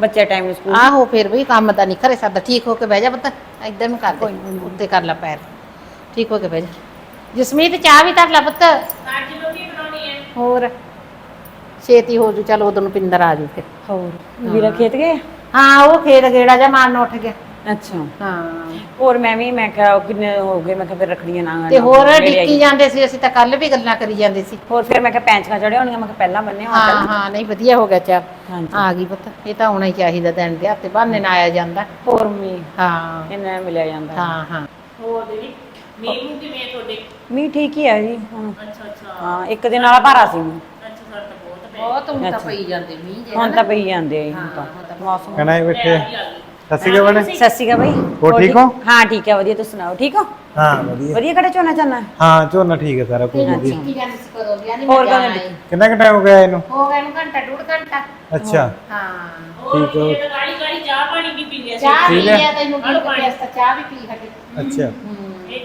[SPEAKER 4] ਬੱਚੇ ਟਾਈਮ ਨੂੰ ਸਕੂਲ
[SPEAKER 2] ਆਹੋ ਫਿਰ ਵੀ ਕੰਮ ਤਾਂ ਨਹੀਂ ਘਰੇ ਸੱਦ ਠੀਕ ਹੋ ਕੇ ਬਹਿ ਜਾ ਪੁੱਤ। ਇੱਧਰ ਨੂੰ ਕਰ ਦੇ। ਉੱਤੇ ਕਰ ਲੈ ਪੈਰ। ਠੀਕ ਹੋ ਕੇ ਬਹਿ ਜਾ। ਜਸਮੀਤ ਚਾਹ ਵੀ ਧਰ ਲੈ ਪੁੱਤ।
[SPEAKER 1] ਹਾਂਜੀ ਮੰਮੀ ਬਣਾਉਣੀ ਹੈ?
[SPEAKER 2] ਹੋਰ। ਛੇਤੀ ਹੋ ਜੂ ਚਲ ਉਦੋਂ ਨੂੰ ਪਿੰਦਰ ਆ ਜੂ ਫਿਰ।
[SPEAKER 4] ਹੋਰ ਵੀਰਾ ਖੇਤ ਗਏ?
[SPEAKER 2] ਹਾਂ ਉਹ ਖੇਤ ਗੇੜਾ ਜਾ ਮਾਰਨ ਉੱਠ ਗਿਆ।
[SPEAKER 4] ਅੱਛਾ।
[SPEAKER 2] ਹਾਂ।
[SPEAKER 4] ਹੋਰ ਮੈਂ ਵੀ ਮੈਂ ਕਿਹਾ ਉਹ ਕਿੰਨੇ ਹੋ ਗਏ ਮੈਂ ਕਿਹਾ ਫਿਰ ਰੱਖੜੀਆਂ ਨਾ
[SPEAKER 2] ਤੇ
[SPEAKER 4] ਨਾ
[SPEAKER 2] ਹੋਰ ਡਿੱਕੀ। ਜਾਂਦੇ ਸੀ ਅਸੀਂ ਤਾਂ ਕੱਲ ਵੀ ਗੱਲਾਂ ਕਰੀ ਜਾਂਦੇ ਸੀ।
[SPEAKER 4] ਹੋਰ ਫਿਰ ਮੈਂ ਕਿਹਾ ਪੈਂਚੀਆਂ ਚੜਿਆ ਹੋਣੀਆਂ ਮੈਂ ਕਿਹਾ ਪਹਿਲਾਂ ਬੰਨੇ
[SPEAKER 2] ਹਾਂ ਹਾਂ ਨਹੀਂ ਵਧੀਆ ਹੋ ਗਿਆ ਚਾਹ
[SPEAKER 4] ਹਾਂਜੀ।
[SPEAKER 2] ਆ ਗਈ ਪੁੱਤ ਇਹ ਤਾਂ ਆਉਣਾ ਹੀ ਚਾਹੀਦਾ ਦਿਨ ਦੇ ਹੱਥੇ ਬਹਾਨੇ ਨਾਲ ਆਇਆ ਜਾਂਦਾ।
[SPEAKER 4] ਹੋਰ ਮੀ
[SPEAKER 2] ਹਾਂ।
[SPEAKER 4] ਇਹਨਾਂ ਮਿਲਿਆ ਜਾਂਦਾ।
[SPEAKER 2] ਹਾਂ ਹਾਂ।
[SPEAKER 1] ਹੋਰ ਦੀਦੀ ਮੀਂਹ ਮੂੰਹ ਕਿਵੇਂ ਤੁਹਾਡੇ?
[SPEAKER 4] ਮੀ ਠੀਕ ਹੀ ਹੈ ਜੀ
[SPEAKER 1] ਅੱਛਾ ਅੱਛਾ।
[SPEAKER 4] ਹਾਂ ਇੱਕ ਦਿਨ ਵਾਲਾ ਭਾਰਾ ਸੀ ਮੀਂਹ।
[SPEAKER 1] ਤਾਂ ਬਹੁਤ
[SPEAKER 2] ਹੁਣ ਤਾਂ ਪਈ ਜਾਂਦੇ ਮੀਂਹ ਜੇ
[SPEAKER 4] ਹੁਣ ਤਾਂ ਪਈ ਜਾਂਦੇ ਆ ਜੀ ਹੁਣ ਤਾਂ। ਮੌਸਮ
[SPEAKER 3] ਕਹਿਣਾ ਹੀ ਬੈਠੇ। ਸ਼੍ਰੀ ਅਕਾਲ ਭੈਣੇ।
[SPEAKER 4] ਸਤਿ ਸ਼੍ਰੀ ਅਕਾਲ ਬਾਈ।
[SPEAKER 3] ਹੋਰ ਠੀਕ ਹੋ?
[SPEAKER 4] ਹਾਂ ਠੀਕ ਹੈ ਵਧੀਆ। ਤੁਸੀਂ ਸੁਣਾਓ ਠੀਕ ਹੋ?
[SPEAKER 3] ਹਾਂ ਵਧੀਆ।
[SPEAKER 4] ਵਧੀਆ ਕਿਹੜਾ ਝੋਨਾ ਚਾਨਾ
[SPEAKER 3] ਹਾਂ ਝੋਨਾ ਠੀਕ ਹੈ ਸਾਰਾ ਕੁਝ ਵਧੀਆ।
[SPEAKER 2] ਕੀ ਜਾਂਦੀ ਸੀ ਕਦੋਂ ਦੀ? ਆਂਦੀ
[SPEAKER 4] ਹੋਰ ਗੱਲ
[SPEAKER 2] ਜਾਣਾ
[SPEAKER 4] ਨਹੀਂ।
[SPEAKER 3] ਕਿੰਨਾ ਕੁ ਟਾਈਮ ਹੋ ਗਿਆ ਇਹਨੂੰ?
[SPEAKER 2] ਹੋ ਗਿਆ ਨੂੰ ਘੰਟਾ ਡੂਢ ਘੰਟਾ।
[SPEAKER 3] ਅੱਛਾ।
[SPEAKER 2] ਹਾਂ।
[SPEAKER 3] ਠੀਕ ਹੈ
[SPEAKER 1] ਗਾੜੀ ਗਾੜੀ ਚਾਹ ਪਾਣੀ ਵੀ ਪੀ ਲਿਆ ਸੀ
[SPEAKER 2] ਚਾਹ ਪੀ
[SPEAKER 3] ਠੀਕ ਹੈ।
[SPEAKER 2] ਲਿਆ ਤੈਨੂੰ ਕੀ ਪਿਆਸ ਤਾਂ ਚਾਹ ਵੀ ਪੀ ਹਟੀ।
[SPEAKER 3] ਅੱਛਾ।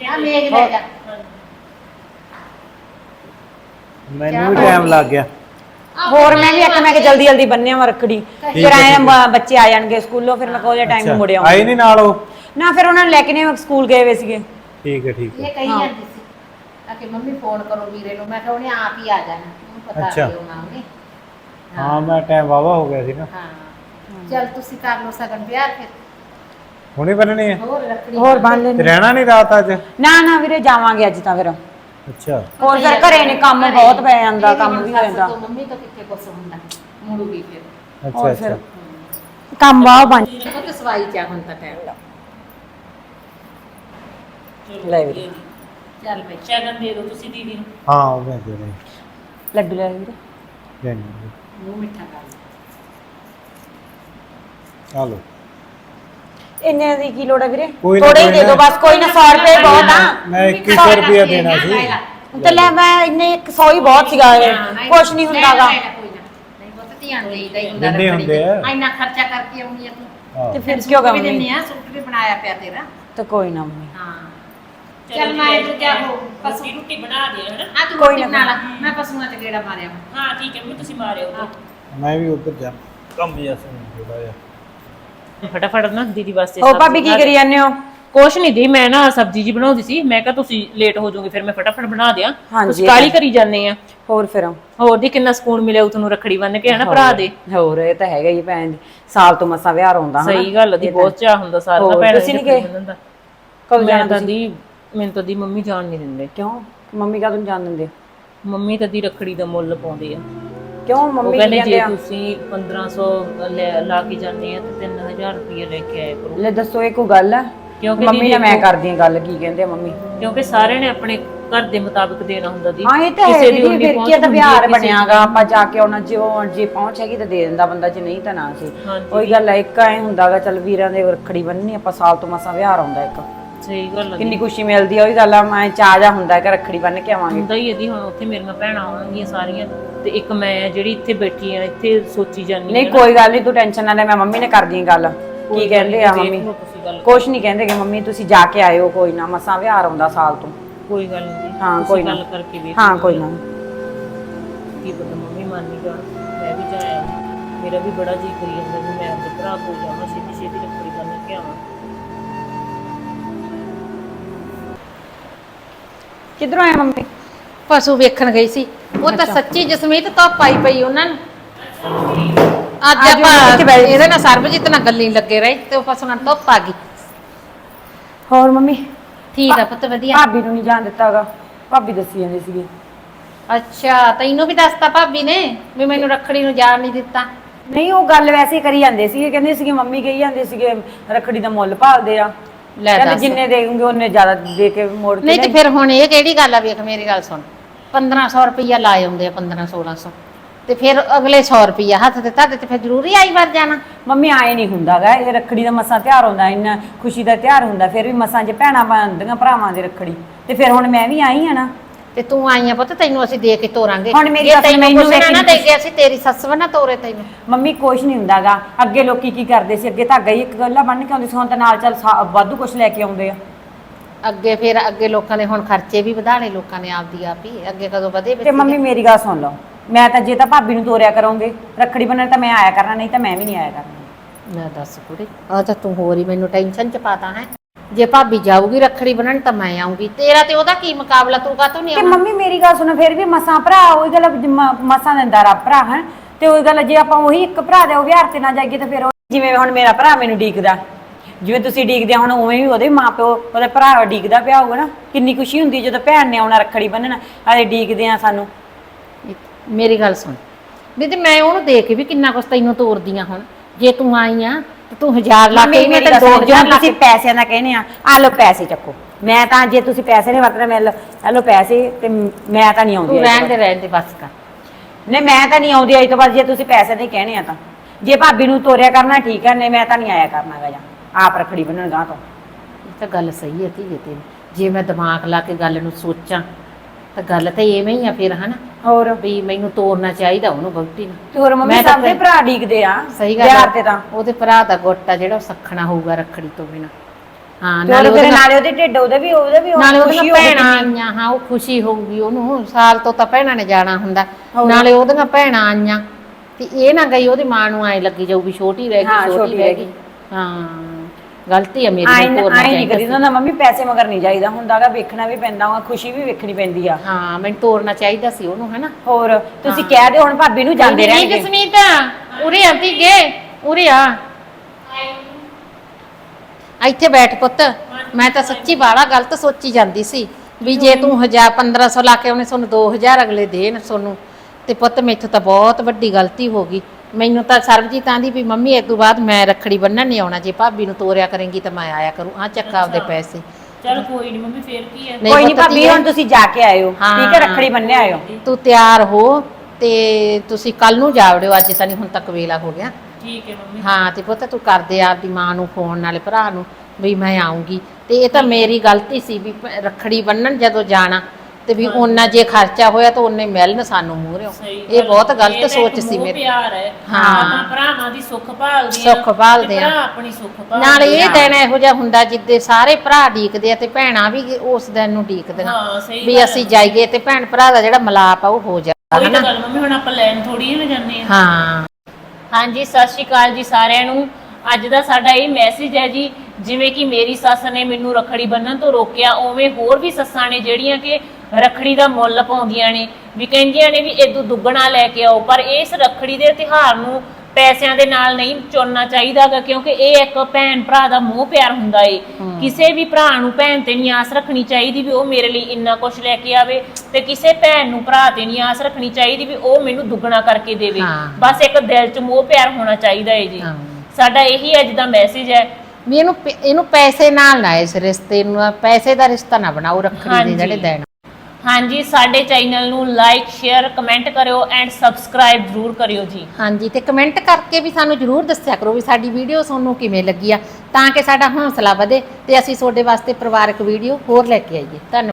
[SPEAKER 2] ਆ ਮੇਜ ਲੈ ਜਾ।
[SPEAKER 3] ਮੈਨੂੰ ਵੀ ਟਾਈਮ ਲੱਗ ਗਿਆ।
[SPEAKER 4] ਹੋਰ ਮੈਂ ਵੀ ਆਖਿਆ ਮੈਂ ਕਿ ਜਲਦੀ ਜਲਦੀ ਬੰਨਿਆ ਵਾ ਰੱਖੜੀ। ਫਿਰ ਆਏ ਬੱਚੇ ਆ ਜਾਣਗੇ ਸਕੂਲੋਂ ਫਿਰ ਮੈਂ ਕੋਲੇ ਟਾਈਮ ਨੂੰ ਮੁੜਿਆ
[SPEAKER 3] ਆਏ ਨਹੀਂ ਨਾਲ ਉਹ?
[SPEAKER 4] ਨਾ ਫਿਰ ਉਹਨਾਂ ਨੂੰ ਲੈ ਕੇ ਨਹੀਂ ਸਕੂਲ ਗਏ ਹੋਏ ਸੀਗੇ।
[SPEAKER 3] ਠੀਕ ਹੈ ਠੀਕ ਹੈ।
[SPEAKER 2] ਇਹ ਕਹੀ ਜਾਂਦੀ ਸੀ ਆ ਕਿ ਮੰਮੀ ਫੋਨ ਕਰੋ ਵੀਰੇ ਨੂੰ ਮੈਂ ਕਿਹਾ ਉਹਨੇ ਆਪ ਹੀ ਆ ਜਾਣਾ ਉਹਨੂੰ ਪਤਾ
[SPEAKER 3] ਅੱਛਾ।
[SPEAKER 2] ਨਹੀਂ ਉਹਨਾਂ ਨੇ
[SPEAKER 3] ਹਾਂ ਮੈਂ ਟਾਈਮ ਵਾਵਾ ਹੋ ਗਿਆ ਸੀ ਨਾ
[SPEAKER 2] ਹਾਂ। ਚਲ ਤੁਸੀਂ ਕਰ ਲਓ ਸਗਨ ਵਿਆਹ ਫਿਰ।
[SPEAKER 3] ਹੁਣੇ ਬੰਨਣੀ ਹੈ?
[SPEAKER 2] ਹੋਰ ਰੱਖੜੀ
[SPEAKER 4] ਹੋਰ ਬੰਨ ਲੈਣੇ
[SPEAKER 3] ਰਹਿਣਾ ਨਹੀਂ ਰਾਤ ਅੱਜ?
[SPEAKER 4] ਨਾ ਨਾ ਵੀਰੇ ਜਾਵਾਂਗੇ ਅੱਜ ਤਾਂ ਫਿਰ।
[SPEAKER 3] ਅੱਛਾ।
[SPEAKER 4] ਹੋਰ ਫਿਰ ਘਰੇ ਨੇ ਕੰਮ ਬਹੁਤ ਪੈ ਜਾਂਦਾ ਕੰਮ ਵੀ ਹੋ ਜਾਂਦਾ।
[SPEAKER 2] ਤੋਂ ਮੰਮੀ ਤੋਂ ਕਿੱਥੇ ਕੁਛ ਹੁੰਦਾ ਮੁੜੂਗੀ ਫਿਰ।
[SPEAKER 3] ਅੱਛਾ ਅੱਛਾ।
[SPEAKER 4] ਕੰਮ ਬਾਹ ਬਣ
[SPEAKER 2] ਉਹ ਤੇ ਸਵਾਈ ਚਾ ਹੁਣ ਤਾਂ ਟਾਈਮ
[SPEAKER 4] ਲੈ ਵੀਰੇ
[SPEAKER 2] ਚੱਲ ਬਈ।
[SPEAKER 1] ਸ਼ਗਨ ਦੇ ਦਿਓ ਤੁਸੀਂ ਦੀਦੀ ਨੂੰ।
[SPEAKER 3] ਹਾਂ ਉਹ ਮੈਂ ਦੇ ਰਹੀ
[SPEAKER 4] ਲੱਡੂ ਲੈ ਵੀਰੇ
[SPEAKER 3] ਲੈਣੀ
[SPEAKER 2] ਮੂੰਹ ਮਿੱਠਾ ਕਰ।
[SPEAKER 3] ਆ ਲਓ।
[SPEAKER 4] ਇੰਨੇ ਦੀ ਕੀ ਲੋੜ ਹੈ ਵੀਰੇ?
[SPEAKER 3] ਕੋਈ ਨਾ,
[SPEAKER 4] ਥੋੜੇ ਹੀ
[SPEAKER 3] ਕੋਈ
[SPEAKER 4] ਦੇ ਦਿਓ
[SPEAKER 3] ਨਾ।
[SPEAKER 4] ਬਸ ਕੋਈ ਨਾ 100 ਰੁਪਏ ਬਹੁਤ ਆ।
[SPEAKER 3] ਮੈਂ 2100 ਰੁਪਇਆ ਦੇਣਾ ਸੀ।
[SPEAKER 4] ਤੇ ਲੈ ਮੈਂ ਇੰਨੇ 100 ਹੀ ਬਹੁਤ ਸੀਗਾ ਇਹ। ਕੁਛ ਨਹੀਂ ਹੁੰਦਾਗਾ
[SPEAKER 2] ਨਹੀਂ ਬਹੁਤ ਧਿਆਨ ਦੇਈਦਾ ਹੀ ਹੁੰਦਾ
[SPEAKER 3] ਦਿੰਦੇ
[SPEAKER 2] ਰੱਖੜੀ
[SPEAKER 3] ਹੁੰਦੇ ਆ।
[SPEAKER 2] ਤੇ। ਇੰਨਾ ਖਰਚਾ ਕਰਕੇ ਆਉਣੀ ਆ ਤੂੰ।
[SPEAKER 4] ਤੇ ਫਿਰ ਕਿਉਂ
[SPEAKER 2] ਵੀ
[SPEAKER 4] ਕਰਾਂਗੇ
[SPEAKER 2] ਦਿੰਨੀ ਆ ਸੂਟ ਵੀ ਬਣਾਇਆ ਪਿਆ ਤੇਰਾ।
[SPEAKER 4] ਤੇ ਕੋਈ ਨਾ ਮੰਮੀ।
[SPEAKER 2] ਹਾਂ। ਚੱਲ ਮੈਂ ਤੂੰ ਕਿਆ ਹੋ ਪਸ਼ੂ
[SPEAKER 1] ਰੋਟੀ ਰੋਟੀ ਬਣਾ ਦੇ ਹਨਾ?
[SPEAKER 2] ਆ ਤੂੰ
[SPEAKER 4] ਕੋਈ
[SPEAKER 2] ਰੋਟੀ
[SPEAKER 4] ਨਾ,
[SPEAKER 2] ਬਣਾ ਲਾ। ਮੈਂ ਪਸ਼ੂਆਂ ਚ ਗੇੜਾ ਮਾਰਿਆ।
[SPEAKER 1] ਹਾਂ ਠੀਕ ਹੈ ਵੀ ਤੁਸੀਂ ਮਾਰਿਓ।
[SPEAKER 3] ਮੈਂ ਵੀ ਉੱਧਰ ਜਾ। ਕੰਮ ਜਿਹਾ ਸੀ ਥੋੜਾ ਜਿਹਾ।
[SPEAKER 1] ਫਟਾਫਟ ਨਾ ਦੀਦੀ ਵਾਸਤੇ
[SPEAKER 4] ਹੋ ਭਾਬੀ ਕੀ ਕਰੀ ਜਾਂਦੇ ਹੋ?
[SPEAKER 1] ਕੁਛ ਨਹੀਂ ਦੀ ਮੈਂ ਨਾ ਸਬਜ਼ੀ ਜੀ ਬਣਾਉਂਦੀ ਸੀ। ਮੈਂ ਕਿਹਾ ਤੁਸੀਂ ਲੇਟ ਹੋ ਜਾਓਗੇ ਫਿਰ ਮੈਂ ਫਟਾਫਟ ਬਣਾ ਦਿਆਂ। ਤੁਸੀਂ ਕਾਲੀ ਕਰੀ ਜਾਂਦੇ ਆ?
[SPEAKER 4] ਹੋਰ ਫਿਰ?
[SPEAKER 1] ਹੋਰ ਦੀ ਕਿੰਨਾ ਸਕੂਨ ਮਿਲਿਆ ਤੁਹਾਨੂੰ ਰੱਖੜੀ ਬੰਨ ਕੇ ਹਨਾ ਭਰਾ ਦੇ?
[SPEAKER 4] ਹੋਰ ਇਹ ਤਾਂ ਹੈਗਾ ਹੀ ਭੈਣ ਦੀ ਸਾਲ ਤੋਂ ਮਸਾ ਵਿਆਹ ਆਉਂਦਾ ਹਨਾ?
[SPEAKER 1] ਸਹੀ ਗੱਲ ਦੀ ਬਹੁਤ ਚਾਹ ਹੁੰਦਾ ਸਾਰਿਆਂ ਦਾ ਭੈਣਾਂ
[SPEAKER 4] ਤੁਸੀਂ
[SPEAKER 1] ਦੀ
[SPEAKER 4] ਨੀ ਗਏ? ਕਦੋਂ ਜਾਣਾ ਤੁਸੀਂ?
[SPEAKER 1] ਮੈਨੂੰ ਤਾਂ ਦੀ ਮੰਮੀ ਜਾਣ ਨਹੀਂ ਦਿੰਦੇ।
[SPEAKER 4] ਕਿਉਂ? ਮੰਮੀ ਕਦੋਂ ਜਾਣ ਦਿੰਦੇ?
[SPEAKER 1] ਮੰਮੀ ਤਾਂ ਦੀ ਰੱਖੜੀ ਦਾ ਮੁੱਲ ਪਾਉਂਦੇ ਆ।
[SPEAKER 4] ਕਿਉਂ
[SPEAKER 1] ਉਹ
[SPEAKER 4] ਮੰਮੀ
[SPEAKER 1] ਕਹਿੰਦੇ ਜੇ ਤੁਸੀਂ 1500 ਲੈ- ਲਾ ਕੇ ਜਾਂਦੇ ਆ ਤੇ 3000 ਰੁਪਏ ਲੈ ਕੇ ਆਇਆ ਕਰੋ।
[SPEAKER 4] ਲੈ ਦੱਸੋ ਇਹ ਕੋਈ ਗੱਲ ਹੈ
[SPEAKER 1] ਕਿਉਂਕਿ
[SPEAKER 4] ਮੰਮੀ
[SPEAKER 1] ਦੀਦੀ
[SPEAKER 4] ਨਾਲ ਮੈਂ ਕਰਦੀ ਆ ਗੱਲ ਕੀ ਕਹਿੰਦੇ ਆ ਮੰਮੀ?
[SPEAKER 1] ਕਿਉਂਕਿ ਸਾਰਿਆਂ ਨੇ ਆਪਣੇ ਘਰ ਦੇ ਮੁਤਾਬਿਕ ਦੇਣਾ ਹੁੰਦਾ ਦੀ
[SPEAKER 4] ਹਾਂ ਇਹ ਤਾਂ ਹੈ
[SPEAKER 1] ਕਿਸੇ ਦੀ
[SPEAKER 4] ਦੀਦੀ ਫਿਰ ਕੀ ਤਾਂ
[SPEAKER 1] ਹੈ,
[SPEAKER 4] ਵਿਹਾਰ ਬਣਿਆਗਾ ਆਪਾਂ ਜਾ ਕੇ ਉਹਨਾਂ ਜੇ ਉਹ ਜੇ ਪਹੁੰਚ ਹੈਗੀ ਤਾਂ ਦੇ ਦਿੰਦਾ ਬੰਦਾ ਜੇ ਨਹੀਂ ਤਾਂ ਨਾ ਸੀ।
[SPEAKER 1] ਹਾਂਜੀ।
[SPEAKER 4] ਉਹੀ ਗੱਲ ਹੈ ਇੱਕ ਐ ਹੁੰਦਾਗਾ ਚਲ ਵੀਰਾਂ ਦੇ ਰੱਖੜੀ ਬੰਨਣੀ ਆਪਾਂ ਸਾਲ ਤੋਂ ਮਸਾ ਵਿਹਾਰ ਆਉਂਦਾ ਇੱਕ।
[SPEAKER 1] ਸਹੀ ਗੱਲ
[SPEAKER 4] ਕਿੰਨੀ ਖੁਸ਼ੀ ਮਿਲਦੀ ਆ ਉਹੀ ਗੱਲ ਆ ਮੈਂ ਚਾਹ ਜਾ ਹੁੰਦਾ ਕਿ ਰੱਖੜੀ ਬੰਨ ਕੇ ਆਵਾਂਗੇ।
[SPEAKER 1] ਹੁੰਦਾ ਹੀ ਇਹਦੀ ਹੁਣ ਉੱਥੇ ਮੇਰੀਆਂ ਭੈਣਾਂ ਆਉਣਗੀਆਂ ਸਾਰੀਆਂ ਤੇ ਇੱਕ ਮੈਂ ਆ ਜਿਹੜੀ ਇੱਥੇ ਬੈਠੀ ਆ ਇੱਥੇ ਸੋਚੀ ਜਾਂਦੀ
[SPEAKER 4] ਨਹੀਂ ਕੋਈ ਗੱਲ ਨਹੀਂ ਤੂੰ ਟੈਨਸ਼ਨ ਨਾ ਲੈ ਮੈਂ ਮੰਮੀ ਨੇ ਕਰਦੀ ਆ ਗੱਲ। ਕੀ ਕਹਿੰਦੇ ਆ ਮੰਮੀ? ਕੁਛ ਨਹੀਂ ਕਹਿੰਦੇ ਕਿ ਮੰਮੀ ਤੁਸੀਂ ਜਾ ਕੇ ਆਇਓ ਕੋਈ ਨਾ ਮਸਾ ਵਿਹਾਰ ਆਉਂਦਾ ਸਾਲ ਤੋਂ।
[SPEAKER 1] ਕੋਈ ਗੱਲ ਨਹੀਂ
[SPEAKER 4] ਹਾਂ, ਕੋਈ ਨਾ।
[SPEAKER 1] ਗੱਲ ਕਰਕੇ ਵੇਖ
[SPEAKER 4] ਹਾਂ ਕੋਈ ਨਾ।
[SPEAKER 1] ਕੀ ਪਤਾ ਮੰਮੀ ਮੰਨ ਨਹੀਂ ਜਾਣ ਮੈਂ ਵੀ ਜਾਇਆ ਮੇਰਾ ਵੀ ਬੜਾ ਜੀ ਕਰੀ ਜਾਂਦਾ ਵੀ ਮੈਂ ਆਪਣੇ ਭਰਾ ਕੋਲ ਜਾਵਾਂ ਛੇਤੀ ਛੇਤੀ ਰੱਖੜੀ ਬੰਨ ਕੇ ਆਵਾਂ।
[SPEAKER 4] ਕਿੱਧਰੋਂ ਆਏ ਮੰਮੀ?
[SPEAKER 2] ਪਸ਼ੂ ਵੇਖਣ ਗਈ ਸੀ। ਉਹ ਤਾਂ ਸੱਚੀ ਜਸਮੀਤ ਤੋਂ ਪਾਈ ਪਈ ਉਹਨਾਂ ਨੂੰ। ਅੱਜ ਆਪਾਂ
[SPEAKER 4] ਬੈਠੀ
[SPEAKER 2] ਇਹਦੇ ਨਾਲ ਸਰਬਜੀਤ ਨਾਲ ਗੱਲੀ ਲੱਗੇ ਰਹੇ ਤੇ ਉਹ ਪਸ਼ੂਆਂ ਨੂੰ ਧੁੱਪ ਆ ਗਈ।
[SPEAKER 4] ਹੋਰ ਮੰਮੀ?
[SPEAKER 2] ਠੀਕ ਆ ਪੁੱਤ ਵਧੀਆ।
[SPEAKER 4] ਭਾਬੀ ਨੂੰ ਨਹੀਂ ਜਾਣ ਦਿੱਤਾਗਾ ਭਾਬੀ ਦੱਸੀ ਜਾਂਦੀ ਸੀਗੀ।
[SPEAKER 2] ਅੱਛਾ ਤੈਨੂੰ ਵੀ ਦੱਸਤਾ ਭਾਬੀ ਨੇ ਵੀ ਮੈਨੂੰ ਰੱਖੜੀ ਨੂੰ ਜਾਣ ਨਹੀਂ ਦਿੱਤਾ।
[SPEAKER 4] ਨਹੀਂ ਉਹ ਗੱਲ ਵੈਸੇ ਹੀ ਕਰੀ ਜਾਂਦੇ ਸੀਗੇ। ਕਹਿੰਦੇ ਸੀਗੇ ਮੰਮੀ ਕਹੀ ਜਾਂਦੇ ਸੀਗੇ ਰੱਖੜੀ ਦਾ ਮੁੱਲ ਭਾਲਦੇ ਆ।
[SPEAKER 2] ਲੈ
[SPEAKER 4] ਕਹਿੰਦੇ
[SPEAKER 2] ਦੱਸ।
[SPEAKER 4] ਜਿੰਨੇ ਦੇਣਗੇ ਉਹਨੇ ਜ਼ਿਆਦਾ ਦੇ ਕੇ ਮੋੜ ਕੇ
[SPEAKER 2] ਨਹੀਂ ਤੇ ਫਿਰ ਹੁਣ ਇਹ ਕਿਹੜੀ ਗੱਲ ਆ ਵੇਖ ਮੇਰੀ ਗੱਲ ਸੁਣ। 1500 ਰੁਪਈਆ ਲਾਏ ਆਉਂਦੇ ਆ 15 1600 ਤੇ ਫਿਰ ਅਗਲੇ 100 ਰੁਪਈਆ ਹੱਥ ਤੇ ਤੁਹਾਡੇ ਤੇ ਫਿਰ ਜ਼ਰੂਰੀ ਆਈ ਵਰ ਜਾਣਾ।
[SPEAKER 4] ਮੰਮੀ ਆਏ ਨਹੀਂ ਹੁੰਦਾਗਾ ਇਹ ਰੱਖੜੀ ਦਾ ਮਸਾਂ ਤਿਉਹਾਰ ਹੁੰਦਾ ਇੰਨਾ ਖੁਸ਼ੀ ਦਾ ਤਿਉਹਾਰ ਹੁੰਦਾ ਫਿਰ ਵੀ ਮਸਾਂ 'ਚ ਭੈਣਾਂ ਬਣਦੀਆਂ ਭਰਾਵਾਂ ਦੇ ਰੱਖੜੀ। ਤੇ ਫਿਰ ਹੁਣ ਮੈਂ ਵੀ ਆਈ ਆ ਨਾ।
[SPEAKER 2] ਤੇ ਤੂੰ ਆਈ ਆ ਪੁੱਤ ਤੈਨੂੰ ਅਸੀਂ ਦੇ ਕੇ ਤੋਰਾਂਗੇ।
[SPEAKER 4] ਹੁਣ ਮੇਰੀ
[SPEAKER 2] ਜੇ
[SPEAKER 4] ਗੱਲ
[SPEAKER 2] ਤੈਨੂੰ
[SPEAKER 4] ਮੈਨੂੰ
[SPEAKER 2] ਕੁਛ ਨਾ ਦੇ ਕੇ ਅਸੀਂ ਤੇਰੀ ਸੱਸ ਨਾ ਤੋਰੇ ਤੈਨੂੰ।
[SPEAKER 4] ਮੰਮੀ ਕੁਛ ਨਹੀਂ ਹੁੰਦਾਗਾ। ਅੱਗੇ ਲੋਕੀ ਕੀ ਕਰਦੇ ਸੀ? ਅੱਗੇ ਧਾਗਾ ਹੀ ਇੱਕ ਗੱਲਾਂ ਬੰਨ ਕੇ ਆਉਂਦੇ ਸੀ ਹੁਣ ਤਾਂ ਨਾਲ ਚੱਲ ਸਾ- ਵਾਧੂ ਕੁਛ ਲੈ ਕੇ ਆਉਂਦੇ ਆ।
[SPEAKER 2] ਅੱਗੇ ਫਿਰ ਅੱਗੇ ਲੋਕਾਂ ਨੇ ਹੁਣ ਖਰਚੇ ਵੀ ਵਧਾ ਲਏ ਲੋਕਾਂ ਨੇ ਆਪਦੀ ਆਪ ਹੀ। ਅੱਗੇ ਕਦੋਂ ਵਧੇ
[SPEAKER 4] ਤੇ ਮੰਮੀ ਮੇਰੀ ਗੱਲ ਸੁਣ ਲਓ। ਮੈਂ ਤਾਂ ਜੇ ਤਾਂ ਭਾਬੀ ਨੂੰ ਤੋਰਿਆ ਕਰੋਗੇ ਰੱਖੜੀ ਬੰਨਣ ਤਾਂ ਮੈਂ ਆਇਆ ਕਰਨਾ ਨਹੀਂ ਤਾਂ ਮੈਂ ਵੀ ਨਹੀਂ ਆਇਆ ਕਰਨਾ।
[SPEAKER 2] ਮੈਂ ਦੱਸ ਕੁੜੇ ਆ ਤਾਂ ਤੂੰ ਹੋਰ ਹੀ ਮੈਨੂੰ ਟੈਨਸ਼ਨ ਚ ਪਾਤਾ ਹੈ। ਜੇ ਭਾਬੀ ਜਾਊਗੀ ਰੱਖੜੀ ਬਣਨ ਤਾਂ ਮੈਂ ਆਉਂਗੀ ਤੇਰਾ ਤੇ ਉਹਦਾ ਕੀ ਮੁਕਾਬਲਾ ਤੂੰ ਕਾਹਤੋਂ ਨਹੀਂ
[SPEAKER 4] ਤੇ
[SPEAKER 2] ਆਉਣਾ
[SPEAKER 4] ਮੰਮੀ ਮੇਰੀ ਗੱਲ ਸੁਣੋ ਫਿਰ ਵੀ ਮਸਾਂ ਭਰਾ ਉਹੀ ਗੱਲ ਮ- ਮਸਾਂ ਦਿੰਦਾ ਰੱਬ ਭਰਾ ਹੈ? ਤੇ ਉਹੀ ਗੱਲ ਜੇ ਆਪਾਂ ਉਹੀ ਇੱਕ ਭਰਾ ਦੇ ਉਹ ਵਿਹਾਰ ਤੇ ਨਾ ਜਾਈਏ ਤਾਂ ਫਿਰ ਉਹ- ਜਿਵੇਂ ਹੁਣ ਮੇਰਾ ਭਰਾ ਮੈਨੂੰ ਡੀਕਦਾ। ਜਿਵੇਂ ਤੁਸੀਂ ਡੀਕਦੇ ਆ ਹੁਣ ਉਵੇਂ ਵੀ ਉਹਦੇ ਮਾਪਿਓ ਉਹਦੇ ਭਰਾ ਡੀਕਦਾ ਪਿਆ ਹੋਊਗਾ ਨਾ। ਕਿੰਨੀ ਖੁਸ਼ੀ ਹੁੰਦੀ ਜਦੋਂ ਭੈਣ ਨੇ ਆਉਣਾ ਰੱਖੜੀ ਬੰਨਣ। ਆਲੇ ਡੀਕਦੇ ਆ ਸਾਨੂੰ।
[SPEAKER 2] ਮੇਰੀ ਗੱਲ ਸੁਣ। ਨਹੀਂ ਤੇ ਮੈਂ ਉਹਨੂੰ ਦੇ ਕੇ ਵੀ ਕਿੰਨਾ ਕੁਛ ਤੈਨੂੰ ਤੋਰਦੀਆਂ ਹੁਣ। ਜੇ ਤੂੰ ਆਈ ਆ ਤੇ ਤੂੰ ਹਜ਼ਾਰ ਲਾ ਕੇ ਮੈਂ ਤੇ
[SPEAKER 4] ਗੱਲ ਸੁਣੋ,
[SPEAKER 2] 2000
[SPEAKER 4] ਜਦੋਂ
[SPEAKER 2] ਲਾ
[SPEAKER 4] ਤੁਸੀਂ ਪੈਸਿਆਂ ਦਾ ਕਹਿੰਦੇ ਆ ਆ ਲਓ ਪੈਸੇ ਚੱਕੋ। ਮੈਂ ਤਾਂ ਜੇ ਤੁਸੀਂ ਪੈਸੇ ਨਹੀਂ ਵਰਤਣੇ ਮੈਂ ਲਓ ਪੈਸੇ ਤੇ ਮੈਂ ਤਾਂ ਨਹੀਂ ਆਉਂਦੀ
[SPEAKER 2] ਤੂੰ ਰਹਿਣ ਦੇ ਰਹਿਣ ਦੇ ਬਸ ਕਰ।
[SPEAKER 4] ਨਹੀਂ ਮੈਂ ਤਾਂ ਨਹੀਂ ਆਉਂਦੀ ਅੱਜ ਤੋਂ ਬਾਅਦ ਜੇ ਤੁਸੀਂ ਪੈਸੇ ਨਹੀਂ ਕਹਿਣੇ ਆ ਤਾਂ। ਜੇ ਭਾਬੀ ਨੂੰ ਤੋਰਿਆ ਕਰਨਾ ਠੀਕ ਹੈ ਨਹੀਂ ਮੈਂ ਤਾਂ ਨਹੀਂ ਆਇਆ ਕਰਨਾ ਗਾ ਜਾਂ। ਆਪ ਰੱਖੜੀ ਬੰਨਣ ਗਾਂ ਤੋਂ।
[SPEAKER 2] ਇਹ ਤਾਂ ਗੱਲ ਸਹੀ ਹੈ ਧੀਏ ਤੇਰੀ। ਜੇ ਮੈਂ ਦਿਮਾਗ ਲਾ ਕੇ ਗੱਲ ਨੂੰ ਸੋਚਾਂ ਤਾਂ ਗੱਲ ਤਾਂ ਐਵੇਂ ਹੀ ਆ ਫਿਰ ਹਨਾ?
[SPEAKER 4] ਹੋਰ?
[SPEAKER 2] ਵੀ ਮੈਨੂੰ ਤੋਰਨਾ ਚਾਹੀਦਾ ਉਹਨੂੰ ਬਹੁਤੀ ਨੂੰ।
[SPEAKER 4] ਤੇ ਹੋਰ ਮੰਮੀ
[SPEAKER 2] ਮੈਂ ਤਾਂ
[SPEAKER 4] ਸਭ ਦੇ
[SPEAKER 2] ਫਿਰ-
[SPEAKER 4] ਭਰਾ ਡੀਕਦੇ ਆ
[SPEAKER 2] ਸਹੀ ਗੱਲ
[SPEAKER 4] ਵਿਆਹ
[SPEAKER 2] ਆ।
[SPEAKER 4] ਤੇ ਤਾਂ।
[SPEAKER 2] ਉਹਦੇ ਭਰਾ ਦਾ ਗੁੱਟ ਆ ਜਿਹੜਾ ਉਹ ਸਖਣਾ ਹੋਊਗਾ ਰੱਖੜੀ ਤੋਂ ਬਿਨਾ। ਹਾਂ
[SPEAKER 4] ਨਾਲੇ
[SPEAKER 2] ਉਹਦੇ ਨਾਲ-
[SPEAKER 4] ਨਾਲੇ ਉਹਦੇ ਢਿੱਡ ਉਹਦੇ ਵੀ ਉਹਦੇ ਵੀ
[SPEAKER 2] ਨਾਲੇ ਉਹਦੀਆਂ ਭੈਣਾਂ। ਆਈਆਂ ਹਾਂ ਉਹ ਖੁਸ਼ੀ ਹੋਊਗੀ ਉਹਨੂੰ। ਸਾਲ ਤੋਂ ਤਾਂ ਭੈਣਾਂ ਨੇ ਜਾਣਾ ਹੁੰਦਾ।
[SPEAKER 4] ਹੋਰ।
[SPEAKER 2] ਨਾਲੇ ਉਹਦੀਆਂ ਭੈਣਾਂ ਆਈਆਂ। ਤੇ ਇਹ ਨਾ ਗਈ ਉਹਦੀ ਮਾਂ ਨੂੰ ਐ ਲੱਗੀ ਜਾਊ ਵੀ ਛੋਟੀ ਰਹਿ
[SPEAKER 4] ਹਾਂ,
[SPEAKER 2] ਗਈ ਛੋਟੀ
[SPEAKER 4] ਛੋਟੀ
[SPEAKER 2] ਰਹਿ
[SPEAKER 4] ਰਹਿ
[SPEAKER 2] ਗਈ। ਹਾਂ। ਗਲਤੀ ਹੈ ਮੇਰੀ ਮੈਨੂੰ ਤੋਰਨਾ
[SPEAKER 4] ਆਈ ਨਹੀਂ
[SPEAKER 2] ਚਾਹੀਦਾ
[SPEAKER 4] ਕਰੀ
[SPEAKER 2] ਸੀ।
[SPEAKER 4] ਨਾ ਮੰਮੀ ਪੈਸੇ ਮਗਰ ਨਹੀਂ ਜਾਈਦਾ ਹੁੰਦਾਗਾ ਵੇਖਣਾ ਵੀ ਪੈਂਦਾ ਵਾ ਖੁਸ਼ੀ ਵੀ ਵੇਖਣੀ ਪੈਂਦੀ ਆ।
[SPEAKER 2] ਹਾਂ ਮੈਨੂੰ ਤੋਰਨਾ ਚਾਹੀਦਾ ਸੀ ਉਹਨੂੰ ਹੈਨਾ?
[SPEAKER 4] ਹੋਰ ਤੁਸੀਂ ਕਹਿ ਦਿਓ ਹੁਣ ਭਾਬੀ ਨੂੰ ਜਾਂਦੇ
[SPEAKER 2] ਨਹੀਂ
[SPEAKER 4] ਰਹਿਣਗੇ।
[SPEAKER 2] ਜਸਮੀਤ ਉਰੇ ਆ ਧੀਏ ਉਰੇ ਆ। ਇੱਥੇ ਬੈਠ ਪੁੱਤ ਮੈਂ ਤਾਂ ਸੱਚੀ ਬਾੜਾ ਗਲਤ ਸੋਚੀ ਜਾਂਦੀ ਸੀ ਵੀ ਜੇ ਤੂੰ 1000 1500 ਲਾ ਕੇ ਉਹਨੇ ਤੁਹਾਨੂੰ 2000 ਅਗਲੇ ਦੇਣ ਤੁਹਾਨੂੰ ਤੇ ਪੁੱਤ ਮੈਥੋਂ ਤਾਂ ਬਹੁਤ ਵੱਡੀ ਗਲਤੀ ਹੋ ਗਈ। ਮੈਨੂੰ ਤਾਂ ਸਰਬਜੀਤ ਆਂਦੀ ਵੀ ਮੰਮੀ ਇਸ ਤੋਂ ਬਾਅਦ ਮੈਂ ਰੱਖੜੀ ਬੰਨਣ ਨਹੀਂ ਆਉਣਾ। ਜੇ ਭਾਬੀ ਨੂੰ ਤੋਰਿਆ ਕਰੇਂਗੀ ਤਾਂ ਮੈਂ ਆਇਆ ਕਰੂੰ। ਆ ਚੱਕਾ ਆਪਦੇ ਪੈਸੇ।
[SPEAKER 1] ਚਲ ਕੋਈ ਨਹੀਂ ਮੰਮੀ ਫੇਰ ਕੀ ਹੈ?
[SPEAKER 4] ਕੋਈ ਨਹੀਂ
[SPEAKER 2] ਪੁੱਤ
[SPEAKER 4] ਭਾਬੀ ਹੁਣ ਤੁਸੀਂ ਜਾ ਕੇ ਆਇਓ।
[SPEAKER 2] ਹਾਂ।
[SPEAKER 4] ਠੀਕ ਹੈ ਰੱਖੜੀ ਬੰਨੇ ਆਇਓ।
[SPEAKER 2] ਤੂੰ ਤਿਆਰ ਹੋ ਤੇ ਤੁਸੀਂ ਕੱਲ ਨੂੰ ਜਾ ਵੜਿਓ। ਅੱਜ ਤਾਂ ਨਹੀਂ ਹੁਣ ਤੱਕ ਵੇਲਾ ਹੋ ਗਿਆ।
[SPEAKER 1] ਠੀਕ ਹੈ ਮੰਮੀ।
[SPEAKER 2] ਹਾਂ ਤੇ ਪੁੱਤ ਤੂੰ ਕਰਦੇ ਆਪਦੀ ਮਾਂ ਨੂੰ ਫੋਨ ਨਾਲੇ ਭਰਾ ਨੂੰ ਵੀ ਮੈਂ ਆਉਂਗੀ ਤੇ ਇਹ ਤਾਂ ਮੇਰੀ ਗਲਤੀ ਸੀ ਵੀ ਭ- ਰੱਖੜੀ ਬੰਨਣ ਜਦੋਂ ਜਾਣਾ। ਤੇ ਵੀ ਉਹਨਾਂ ਜੇ ਖਰਚਾ ਹੋਇਆ ਤਾਂ ਉਹਨੇ ਮਿਲਣ ਸਾਨੂੰ ਮੂਹਰਿਓ
[SPEAKER 1] ਸਹੀ
[SPEAKER 2] ਇਹ
[SPEAKER 1] ਗੱਲ
[SPEAKER 2] ਬਹੁਤ
[SPEAKER 1] ਹੈ।
[SPEAKER 2] ਗਲਤ ਸੋਚ ਸੀ
[SPEAKER 1] ਮੋਹ
[SPEAKER 2] ਮੇਰੀ।
[SPEAKER 1] ਪਿਆਰ ਹੈ।
[SPEAKER 2] ਹਾਂ।
[SPEAKER 1] ਆਪਾਂ ਭਰਾਵਾਂ ਦੀ ਸੁੱਖ ਭਾਲਦੇ ਆ
[SPEAKER 2] ਸੁੱਖ ਭਾਲਦੇ
[SPEAKER 1] ਤੇ
[SPEAKER 2] ਆ।
[SPEAKER 1] ਭਰਾ ਆਪਣੀ ਸੁੱਖ ਭਾਲਦੇ
[SPEAKER 2] ਨਾਲੇ ਇਹ
[SPEAKER 1] ਆ।
[SPEAKER 2] ਦਿਨ ਇਹੋ ਜਿਹਾ ਹੁੰਦਾ ਜਿੱਦੇ ਸਾਰੇ ਭਰਾ ਡੀਕਦੇ ਆ ਤੇ ਭੈਣਾਂ ਵੀ ਉਸ ਦਿਨ ਨੂੰ ਡੀਕਦੀਆਂ
[SPEAKER 1] ਹਾਂ ਸਹੀ
[SPEAKER 2] ਵੀ
[SPEAKER 1] ਗੱਲ
[SPEAKER 2] ਅਸੀਂ ਜਾਈਏ ਤੇ ਭੈਣ ਭਰਾ ਦਾ ਜਿਹੜਾ ਮਲਾਪ ਆ ਉਹ ਹੋ ਜਾ
[SPEAKER 1] ਕੋਈ ਤਾਂ ਗੱਲ ਮੰਮੀ ਹੁਣ ਆਪਾਂ ਲੈਣ ਥੋੜੀ ਨਾ ਜਾਂਦੇ ਆ।
[SPEAKER 2] ਹਾਂ।
[SPEAKER 1] ਹਾਂਜੀ ਸਤਿ ਸ਼੍ਰੀ ਅਕਾਲ ਜੀ ਸਾਰਿਆਂ ਨੂੰ। ਅੱਜ ਦਾ ਸਾਡਾ ਇਹ ਮੈਸੇਜ ਹੈ ਜੀ ਜਿਵੇਂ ਕਿ ਮੇਰੀ ਸੱਸ ਨੇ ਮੈਨੂੰ ਰਖੜੀ ਬੰਨਣ ਤੋਂ ਰੋਕਿਆ ਉਵੇਂ ਹੋਰ ਵੀ ਸੱਸਾਂ ਨੇ ਜਿਹੜੀਆਂ ਕਿ ਰਖੜੀ ਦਾ ਮੁੱਲ ਪਾਉਂਦੀਆਂ ਨੇ ਵੀ ਕਹਿੰਦੀਆਂ ਨੇ ਵੀ ਇਦੋਂ ਦੁੱਗਣਾ ਲੈ ਕੇ ਆਓ ਪਰ ਇਸ ਰਖੜੀ ਦੇ ਤਿਉਹਾਰ ਨੂੰ ਪੈਸਿਆਂ ਦੇ ਨਾਲ ਨਹੀਂ ਚੁਣਨਾ ਚਾਹੀਦਾਗਾ ਕਿਉਂਕਿ ਇਹ ਇੱਕ ਭੈਣ ਭਰਾ ਦਾ ਮੋਹ ਪਿਆਰ ਹੁੰਦਾ ਏ ਕਿਸੇ ਵੀ ਭਰਾ ਨੂੰ ਭੈਣ ਤੇ ਨਹੀਂ ਆਸ ਰੱਖਣੀ ਚਾਹੀਦੀ ਵੀ ਉਹ ਮੇਰੇ ਲਈ ਇੰਨਾ ਕੁਝ ਲੈ ਕੇ ਆਵੇ ਤੇ ਕਿਸੇ ਭੈਣ ਨੂੰ ਭਰਾ ਤੇ ਨਹੀਂ ਆਸ ਰੱਖਣੀ ਚਾਹੀਦੀ ਵੀ ਉਹ ਮੈਨੂੰ ਦੁੱਗਣਾ ਕਰਕੇ ਦੇਵੇ। ਬਸ ਇੱਕ ਦਿਲ 'ਚ ਮੋਹ ਪਿਆਰ ਹੋਣਾ ਚਾਹੀਦਾ ਏ ਜੀ। ਸਾਡਾ ਇਹੀ ਅੱਜ ਦਾ ਮੈਸੇਜ ਹੈ
[SPEAKER 2] ਵੀ ਇਹਨੂੰ ਇਹਨੂੰ ਪੈਸੇ ਨਾਲ ਨਾ ਇਸ ਰਿਸ਼ਤੇ ਨੂੰ ਪੈਸੇ ਦਾ ਰਿਸ਼ਤਾ ਨਾ ਬਣਾਓ ਰੱਖੜੀ ਦੇ। ਜਿਹੜੇ ਦੇਣ
[SPEAKER 1] ਹਾਂਜੀ, ਸਾਡੇ ਚੈਨਲ ਨੂੰ ਲਾਈਕ ਸ਼ੇਅਰ ਕਮੈਂਟ ਕਰਿਓ ਐਂਡ ਸਬਸਕ੍ਰਾਈਬ ਜ਼ਰੂਰ ਕਰਿਓ ਜੀ।
[SPEAKER 2] ਹਾਂਜੀ, ਤੇ ਕਮੈਂਟ ਕਰਕੇ ਵੀ ਸਾਨੂੰ ਜਰੂਰ ਦੱਸਿਆ ਕਰੋ ਵੀ ਸਾਡੀ ਵੀਡੀਓ ਤੁਹਾਨੂੰ ਕਿਵੇਂ ਲੱਗੀ ਆ, ਤਾਂ ਕਿ ਸਾਡਾ ਹੌਸਲਾ ਵਧੇ ਤੇ ਅਸੀਂ ਤੁਹਾਡੇ ਵਾਸਤੇ ਪਰਿਵਾਰਕ ਵੀਡੀਓ ਹੋਰ ਲੈ ਕੇ ਆਈਏ। ਧੰਨਵਾਦ।